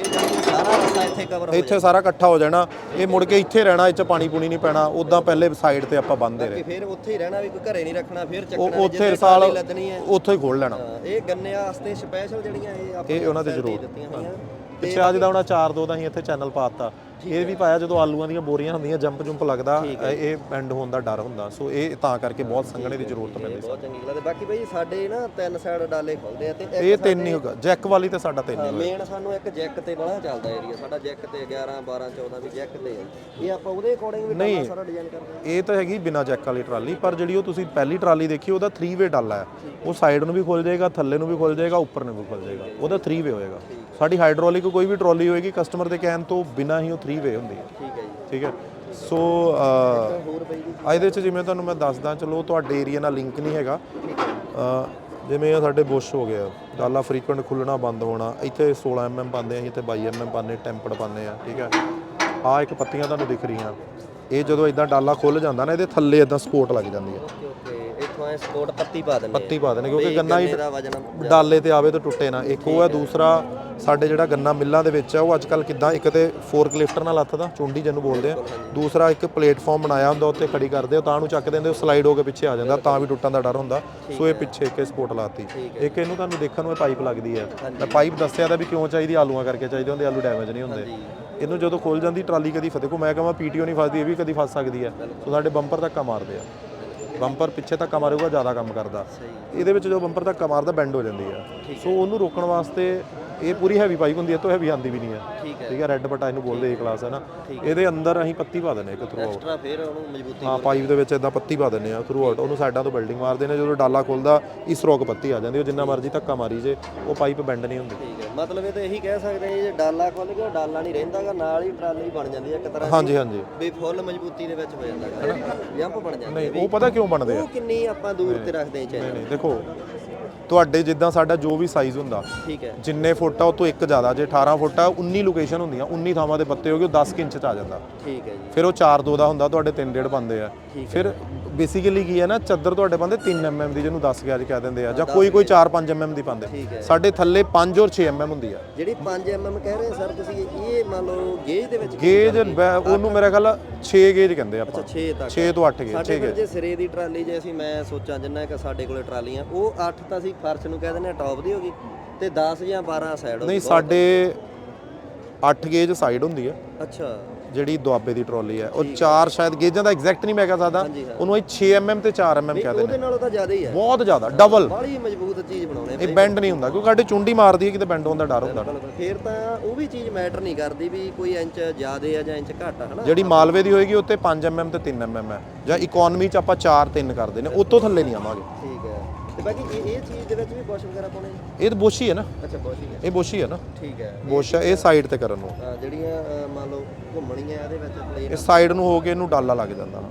ਸਾਰਾ ਰਸਤਾ ਇੱਥੇ ਕਵਰ ਹੋ ਇੱਥੇ ਸਾਰਾ ਇਕੱਠਾ ਹੋ ਜਾਣਾ। ਇਹ ਮੁੜ ਕੇ ਇੱਥੇ ਰਹਿਣਾ ਇਹ 'ਚ ਪਾਣੀ ਪੂਣੀ ਨਹੀਂ ਪੈਣਾ। ਉਦਾਂ ਪਹਿਲੇ ਸਾਈਡ ਤੇ ਆਪਾਂ ਬੰਨਦੇ ਰਹੇ। ਫਿਰ ਉੱਥੇ ਹੀ ਰਹਿਣਾ ਵੀ ਕੋਈ ਘਰੇ ਨਹੀਂ ਰੱਖਣਾ ਫਿਰ ਚੱਕਣਾ ਉੱਥੇ ਸਾਲ ਟਰਾਲੀ ਲੱਦਣੀ ਹੈ। ਉੱਥੋਂ ਹੀ ਖੋਲ ਲੈਣਾ। ਇਹ ਗੰਨਿਆਂ ਵਾਸਤੇ ਸਪੈਸ਼ਲ ਜਿਹੜੀਆਂ ਇਹ ਆਪਾਂ ਇਹ ਉਹਨਾਂ ਦੇ ਜ਼ਰੂਰ। ਦਿੱਤੀਆਂ ਹੋਈਆਂ। ਪਿੱਛੇ ਅੱਜ ਦਾ ਉਹਨਾਂ ਚਾਰ ਦੋ ਦਾ ਹੀ ਇੱਥੇ ਚੈਨਲ ਪਾਤਾ ਇਹ ਵੀ ਪਾਇਆ ਜਦੋਂ ਆਲੂਆਂ ਦੀਆਂ ਬੋਰੀਆਂ ਹੁੰਦੀਆਂ ਜੰਪ ਜੰਪ ਲੱਗਦਾ ਇਹ ਬੈਂਡ ਹੋਣ ਦਾ ਡਰ ਹੁੰਦਾ। ਸੋ ਇਹ ਤਾਂ ਕਰਕੇ ਬਹੁਤ ਸੰਘਣੇ ਦੀ ਜ਼ਰੂਰਤ ਪੈਂਦੀ ਬਹੁਤ ਚੰਗੀ ਗੱਲ ਹੈ। ਤੇ ਬਾਕੀ ਭਾਈ ਸਾਡੇ ਨਾ ਤਿੰਨ ਸਾਈਡ ਡਾਲੇ ਖੁੱਲਦੇ ਆ ਤੇ ਇਹ ਤਿੰਨ ਹੀ ਹੋਗਾ। ਜੈਕ ਵਾਲੀ ਤੇ ਸਾਡਾ ਤਿੰਨ ਹੀ ਹੋਗਾ ਮੇਨ ਸਾਨੂੰ ਇੱਕ ਜੈਕ ਤੇ ਬੜਾ ਚੱਲਦਾ ਏਰੀਆ ਸਾਡਾ ਜੈਕ ਤੇ 11 12 14 ਵੀ ਜੈਕ ਤੇ ਇਹ ਆਪਾਂ ਉਹਦੇ ਅਕੋਰਡਿੰਗ ਵੀ ਡਾਲਾ ਸਾਰਾ ਡਿਜ਼ਾਈਨ ਕਰਦੇ ਇਹ ਤਾਂ ਹੈਗੀ ਬਿਨਾ ਜੈਕ ਵਾਲੀ ਟਰਾਲੀ ਪਰ ਜਿਹੜੀ ਉਹ ਤੁਸੀਂ ਪਹਿਲੀ ਟਰਾਲੀ ਦੇਖੀ ਉਹਦਾ 3 ਵੇ ਡਾਲਾ ਹੈ। ਉਹ ਸਾਈਡ ਨੂੰ ਵੀ ਖੁੱਲ ਜਾਏਗਾ ਥੱਲੇ ਨੂੰ ਵੀ ਖੁੱਲ ਜਾਏਗਾ ਉੱਪਰ ਨੂੰ ਵੀ ਖੁੱਲ ਜਾਏਗਾ। ਉਹਦਾ 3 ਵੇ ਹੋਏਗਾ। ਸਾਡੀ ਹਾਈਡ੍ਰੋਲਿਕ ਕੋਈ ਵੀ ਟਰਾਲੀ ਹੋਏਗੀ ਕਸਟਮਰ ਦੇ ਕਹਿਣ ਤੋਂ ਬਿਨਾ ਹੀ ਉਹ 3 ਵੇ ਹੁੰਦੀ ਹੈ। ਠੀਕ ਹੈ ਜੀ। ਠੀਕ ਹੈ? ਸੋ ਅ, ਇਹਦੇ ਵਿੱਚ ਜਿਵੇਂ ਤੁਹਾਨੂੰ ਮੈਂ ਦੱਸਦਾ ਚਲੋ ਤੁਹਾਡੇ ਏਰੀਆ ਨਾਲ ਲਿੰਕ ਨਹੀਂ ਹੈਗਾ। ਅ, ਜਿਵੇਂ ਇਹ ਸਾਡੇ ਬੁਸ਼ ਹੋ ਗਿਆ ਡਾਲਾ ਫ੍ਰੀਕੁਐਂਟ ਖੁੱਲਣਾ ਬੰਦ ਹੋਣਾ ਇੱਥੇ 16 ਐਮਐਮ ਪਾਉਂਦੇ ਆ ਤੇ 22 ਐਮਐਮ ਪਾਉਂਦੇ ਟੈਂਪਰਡ ਪਾਉਂਦੇ ਆ ਠੀਕ ਹੈ? ਆ ਇੱਕ ਪੱਤੀਆਂ ਤੁਹਾਨੂੰ ਦਿਖ ਰਹੀਆਂ। ਇਹ ਜਦੋਂ ਇਦਾਂ ਡਾਲਾ ਖੁੱਲ ਜਾਂਦਾ ਨਾ ਇਹਦੇ ਥੱਲੇ ਇਦਾਂ ਸਪੋਰਟ ਲੱਗ ਜਾਂਦੀ ਹੈ। ਐ ਸਪੋਰਟ ਪੱਤੀ ਪਾ ਦਿੰਦੇ ਪੱਤੀ ਪਾ ਦੇਣੇ ਕਿਉਂਕਿ ਗੰਨਾ ਹੀ ਦਾ ਡਾਲੇ ਤੇ ਆਵੇ ਤਾਂ ਟੁੱਟੇ ਨਾ। ਇੱਕ ਉਹ ਹੈ ਦੂਸਰਾ ਸਾਡੇ ਜਿਹੜਾ ਗੰਨਾ ਮਿੱਲਾਂ ਦੇ ਵਿੱਚ ਆ ਉਹ ਅੱਜਕੱਲ ਕਿਦਾਂ ਇੱਕ ਤੇ ਫੋਰਕ ਲਿਫਟਰ ਨਾਲ ਹੱਥਦਾ ਚੁੰਡੀ ਜਿਹਨੂੰ ਬੋਲਦੇ ਆ। ਦੂਸਰਾ ਇੱਕ ਪਲੇਟਫਾਰਮ ਬਣਾਇਆ ਹੁੰਦਾ ਉੱਤੇ ਖੜੀ ਕਰਦੇ ਹੋ ਤਾਂ ਨੂੰ ਚੱਕ ਦਿੰਦੇ ਉਹ ਸਲਾਈਡ ਹੋ ਕੇ ਪਿੱਛੇ ਆ ਜਾਂਦਾ ਤਾਂ ਵੀ ਟੁੱਟਣ ਦਾ ਡਰ ਹੁੰਦਾ। ਸੋ ਇਹ ਪਿੱਛੇ ਇੱਕ ਸਪੋਰਟ ਲਾਤੀ। ਇੱਕ ਇਹਨੂੰ ਤੁਹਾਨੂੰ ਦੇਖਣ ਨੂੰ ਇਹ ਪਾਈਪ ਲੱਗਦੀ ਹੈ। ਮੈਂ ਪਾਈਪ ਦੱਸਿਆ ਤਾਂ ਵੀ ਕਿਉਂ ਚਾਹੀਦੀ ਆਲੂਆਂ ਕਰਕੇ ਚਾਹੀਦੇ ਹੁੰਦੇ ਆਲੂ ਡੈਮੇਜ ਨਹੀਂ ਹੁੰਦੇ। ਇਹਨੂੰ ਜਦੋਂ ਖੁੱਲ ਜਾਂਦੀ ਟਰਾਲੀ ਕਦੀ ਫ- ਦੇਖੋ ਮੈਂ ਕਹਾਂ ਪੀਟੀਓ ਨਹੀਂ ਫਸਦੀ ਇਹ ਵੀ ਕਦੀ ਫਸ ਸਕਦੀ ਹੈ। ਸੋ ਸਾਡੇ ਬੰਪਰ ਧੱਕਾ ਮਾਰਦੇ ਆ। ਬੰਪਰ ਪਿੱਛੇ ਧੱਕਾ ਮਾਰੂਗਾ ਜ਼ਿਆਦਾ ਕੰਮ ਕਰਦਾ। ਇਹਦੇ ਵਿੱਚ ਜੋ ਬੰਪਰ ਧੱਕਾ ਮਾਰਦਾ ਬੈਂਡ ਹੋ ਜਾਂਦੀ ਆ। ਸੋ ਉਹਨੂੰ ਰੋਕਣ ਵਾਸਤੇ ਇਹ ਪੂਰੀ ਹੈਵੀ ਪਾਈਪ ਹੁੰਦੀ ਹੈ ਤੋਂ ਹੈਵੀ ਆਂਦੀ ਵੀ ਨਹੀਂ ਹੈ। ਠੀਕ ਹੈ। ਠੀਕ ਹੈ ਰੈੱਡ ਬਟਾ ਇਹਨੂੰ ਬੋਲਦੇ ਏ ਕਲਾਸ ਹੈ। ਨਾ ਇਹਦੇ ਅੰਦਰ ਅਸੀਂ ਪੱਤੀ ਪਾ ਦਿੰਦੇ ਇੱਕ ਥਰੂ ਆਊਟ ਐਕਸਟਰਾ ਫਿਰ ਉਹਨੂੰ ਮਜ਼ਬੂਤੀ ਹਾਂ ਪਾਈਪ ਦੇ ਵਿੱਚ ਇਦਾਂ ਪੱਤੀ ਪਾ ਦਿੰਦੇ ਆ ਥਰੂ ਆਊਟ ਉਹਨੂੰ ਸਾਈਡਾਂ ਤੋਂ ਬਿਲਡਿੰਗ ਮਾਰਦੇ ਨੇ ਜਦੋਂ ਡਾਲਾ ਖੁੱਲਦਾ ਇਸ ਰੋਕ ਪੱਤੀ ਆ ਜਾਂਦੀ ਉਹ ਜਿੰਨਾ ਮਰਜ਼ੀ ਧੱਕਾ ਮਾਰੀ ਜੇ ਉਹ ਪਾਈਪ ਬੈਂਡ ਨਹੀਂ ਹੁੰਦੀ। ਠੀਕ ਹੈ ਮਤਲਬ ਇਹ ਤਾਂ ਇਹੀ ਕਹਿ ਸਕਦੇ ਹਾਂ ਜੇ ਡਾਲਾ ਖੁੱਲ ਗਿਆ ਡਾਲਾ ਨਹੀਂ ਰਹਿੰਦਾਗਾ ਨਾਲ ਹੀ ਟਰਾਲੀ ਬਣ ਜਾਂਦੀ ਹੈ ਇੱਕ ਤਰ੍ਹਾਂ ਹਾਂਜੀ ਹਾਂਜੀ। ਵੀ ਫੁੱਲ ਮਜ਼ਬੂਤੀ ਦੇ ਵਿੱਚ ਹੋ ਜਾਂਦਾ ਹੈ ਜੰਪ ਬਣ ਜਾਂਦਾ ਨਹੀਂ ਉਹ ਪਤਾ ਕਿਉਂ ਬਣਦੇ ਆ? ਉਹ ਕਿੰਨੀ ਆਪਾਂ ਦੂਰ ਤੇ ਰੱਖਦੇ ਨਹੀਂ ਚੈਨਲ ਨਹੀਂ ਦੇਖੋ ਤੁਹਾਡੇ ਜਿੱਦਾਂ ਸਾਡਾ ਜੋ ਵੀ ਸਾਈਜ਼ ਹੁੰਦਾ ਠੀਕ ਹੈ। ਜਿੰਨੇ ਫੁੱਟ ਆ ਉਹ ਤੋਂ ਇੱਕ ਜ਼ਿਆਦਾ ਜੇ 18 ਫੁੱਟ ਆ 19 ਲੋਕੇਸ਼ਨ ਹੁੰਦੀਆਂ 19 ਥਾਵਾਂ ਦੇ ਪੱਤੇ ਹੋ ਗਏ ਉਹ 10 ਕੁ ਇੰਚ ਚ ਆ ਜਾਂਦਾ। ਠੀਕ ਹੈ ਜੀ। ਫਿਰ ਉਹ 4 2 ਦਾ ਹੁੰਦਾ ਤੁਹਾਡੇ 3 ਡੇਢ ਬੰਦੇ ਆ। ਫਿਰ ਬੇਸਿਕਲੀ ਕੀ ਹੈ ਨਾ ਚੱਦਰ ਤੁਹਾਡੇ ਬੰਦੇ 3 mm ਦੀ ਜਿਹਨੂੰ 10 ਗੇਜ ਕਹਿ ਦਿੰਦੇ ਆ ਜਾਂ ਕੋਈ ਕੋਈ 4 5 mm ਦੀ ਪਾਉਂਦੇ। ਠੀਕ। ਸਾਡੇ ਥੱਲੇ 5 ਔਰ 6 mm ਹੁੰਦੀ ਆ। ਜਿਹੜੀ 5 mm ਕਹਿ ਰਹੇ ਸਰ ਤੁਸੀਂ ਇਹ ਮੰਨ ਲਓ ਗੇਜ ਦੇ ਵਿੱਚ ਗੇਜ ਉਹਨੂੰ ਮੇਰਾ ਖਿਆਲ 6 ਗੇਜ ਕਹਿੰਦੇ ਆਪਾਂ। 6 ਤੱਕ। 6 ਤੋਂ 8 ਗੇਜ ਸਾਡੇ ਕੋਲ ਜੇ ਸਿਰੇ ਦੀ ਟਰਾਲੀ ਜੇ ਅਸੀਂ ਮੈਂ ਸੋਚਾਂ ਜਿੰਨਾ ਕਿ ਸਾਡੇ ਕੋਲੇ ਟਰਾਲੀਆਂ ਉਹ 8 ਤਾਂ ਅਸੀਂ ਫਰਸ਼ ਨੂੰ ਕਹਿ ਦਿੰਦੇ ਆ ਟੌਪ ਦੀ ਹੋ ਗਈ ਤੇ 10 ਜਾਂ 12 ਸਾਈਡ ਨਹੀਂ ਸਾਡੇ 8 ਗੇਜ ਸਾਈਡ ਹੁੰਦੀ ਆ। ਅੱਛਾ। ਜਿਹੜੀ ਦੁਆਬੇ ਦੀ ਟਰਾਲੀ ਹੈ ਉਹ 4 ਸ਼ਾਇਦ ਗੇਜਾਂ ਦਾ ਐਗਜ਼ੈਕਟ ਨਹੀਂ ਮੈਂ ਕਹਿ ਸਕਦਾ। ਉਹਨੂੰ ਅਸੀਂ 6 mm ਤੇ 4 mm ਕਹਿੰਦੇ ਨੇ ਉਹਦੇ ਨਾਲੋਂ ਤਾਂ ਜ਼ਿਆਦਾ ਹੀ ਹੈ। ਬਹੁਤ ਜ਼ਿਆਦਾ ਡਬਲ ਬਾਹਲੀ ਮਜ਼ਬੂਤ ਚੀਜ਼ ਬਣਾਉਣੇ ਇਹ ਬੈਂਡ ਨਹੀਂ ਹੁੰਦਾ ਕਿਉਂਕਿ ਸਾਡੇ ਚੁੰਡੀ ਮਾਰਦੀ ਹੈ ਕਿਤੇ ਬੈਂਡ ਹੋਣ ਦਾ ਡਰ ਹੁੰਦਾ। ਫਿਰ ਤਾਂ ਉਹ ਵੀ ਚੀਜ਼ ਮੈਟਰ ਨਹੀਂ ਕਰਦੀ ਵੀ ਕੋਈ ਇੰਚ ਜ਼ਿਆਦੇ ਆ ਜਾਂ ਇੰਚ ਘੱਟ ਆ ਹਨਾ? ਜਿਹੜੀ ਮਾਲਵੇ ਦੀ ਹੋਏਗੀ ਉੱਤੇ 5 mm ਤੇ 3 mm ਹੈ। ਜਾਂ ਇਕਨੋਮੀ ਚ ਆਪਾਂ 4 3 ਕਰਦੇ ਨੇ ਉਤੋਂ ਥੱਲੇ ਨਹੀਂ ਆਵਾਂਗੇ। ਠੀਕ ਹੈ। ਤੇ ਬਾਕੀ ਇਹ ਇਹ ਚੀਜ਼ ਦੇ ਵਿੱਚ ਵੀ ਬੁਸ਼ ਵਗੈਰਾ ਪਾਉਣੇ ਜੀ? ਇਹ ਤਾਂ ਬੋਸ਼ੀ ਹੈ ਨਾ। ਅੱਛਾ ਬੁਸ਼ ਹੀ ਹੈ। ਇਹ ਬੋਸ਼ੀ ਹੈ ਨਾ। ਠੀਕ ਹੈ। ਬੋਸ਼ ਹੈ ਇਹ ਸਾਈਡ ਤੇ ਕਰਨ ਨੂੰ। ਅਹ ਜਿਹੜੀਆਂ ਮੰਨ ਲਓ ਘੁੰਮਣੀਆਂ ਇਹਦੇ ਵਿੱਚ ਪਲੇਨ ਇਹ ਸਾਈਡ ਨੂੰ ਹੋ ਕੇ ਇਹਨੂੰ ਡਾਲਾ ਲੱਗ ਜਾਂਦਾ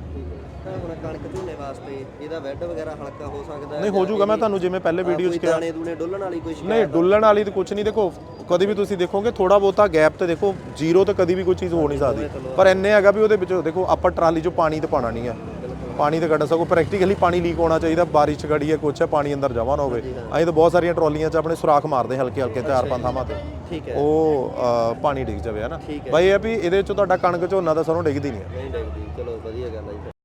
ਤਾਂ ਹੁਣ ਕਣਕ ਝੋਨੇ ਵਾਸਤੇ ਇਹਦਾ ਬੈੱਡ ਵਗੈਰਾ ਹਲਕਾ ਹੋ ਸਕਦਾ ਹੈ ਨਹੀਂ ਹੋ ਜਾਊਗਾ ਮੈਂ ਤੁਹਾਨੂੰ ਜਿਵੇਂ ਪਹਿਲੇ ਵੀਡੀਓ 'ਚ ਕੋਈ ਕਿਹਾ। ਦਾਣੇ ਦੂਣੇ ਡੁੱਲਣ ਵਾਲੀ ਕੋਈ ਸ਼ਿਕਾਇਤ? ਨਹੀਂ ਡੁੱਲਣ ਵਾਲੀ ਤਾਂ ਕੁਝ ਨਹੀਂ। ਦੇਖੋ ਕਦੀ ਵੀ ਤੁਸੀਂ ਦੇਖੋਗੇ ਥੋੜਾ ਬਹੁਤਾ ਗੈਪ ਤੇ ਦੇਖੋ ਜ਼ੀਰੋ ਤੇ ਕਦੀ ਵੀ ਕੋਈ ਚੀਜ਼ ਹੋ ਨਹੀਂ ਸਕਦੀ। ਪਰ ਇੰਨੇ ਹੈਗਾ ਵੀ ਉਹਦੇ ਵਿੱਚ ਦੇਖੋ ਆਪਾਂ ਟਰਾਲੀ 'ਚੋਂ ਪਾਣੀ ਤੇ ਪਾਣਾ ਨਹੀਂ ਹੈ। ਪਾਣੀ ਤੇ ਕੱਢ ਸਕੋ ਪ੍ਰੈਕਟੀਕਲੀ ਪਾਣੀ ਲੀਕ ਹੋਣਾ ਚਾਹੀਦਾ ਬਾਰਿਸ਼ ਗੜੀ ਹੈ ਕੁਛ ਹੈ ਪਾਣੀ ਅੰਦਰ ਜਮਾ ਨਾ ਹੋਵੇ। ਅਸੀਂ ਤਾਂ ਬਹੁਤ ਸਾਰੀਆਂ ਟਰਾਲੀਆਂ 'ਚ ਆਪਣੇ ਸੁਰਾਖ ਮਾਰਦੇ ਹਲਕੇ ਹਲਕੇ ਚਾਰ ਪੰਜ ਥਾਵਾਂ ਤੇ। ਠੀਕ ਹੈ। ਉਹ ਅ, ਪਾਣੀ ਡਿੱਗ ਜਾਵੇ ਹਨਾ। ਬਾਈ ਇਹ ਆ ਵੀ ਇਹਦੇ 'ਚੋਂ ਤੁਹਾਡਾ ਕਣਕ ਝੋਨਾ ਦਾ ਸਰੋਂ ਡਿੱਗਦੀ ਨਹੀਂ ਹੈ। ਨਹੀਂ ਡਿੱਗਦੀ ਚਲੋ ਵਧੀਆ ਗੱਲ ਹੈ ਜੀ।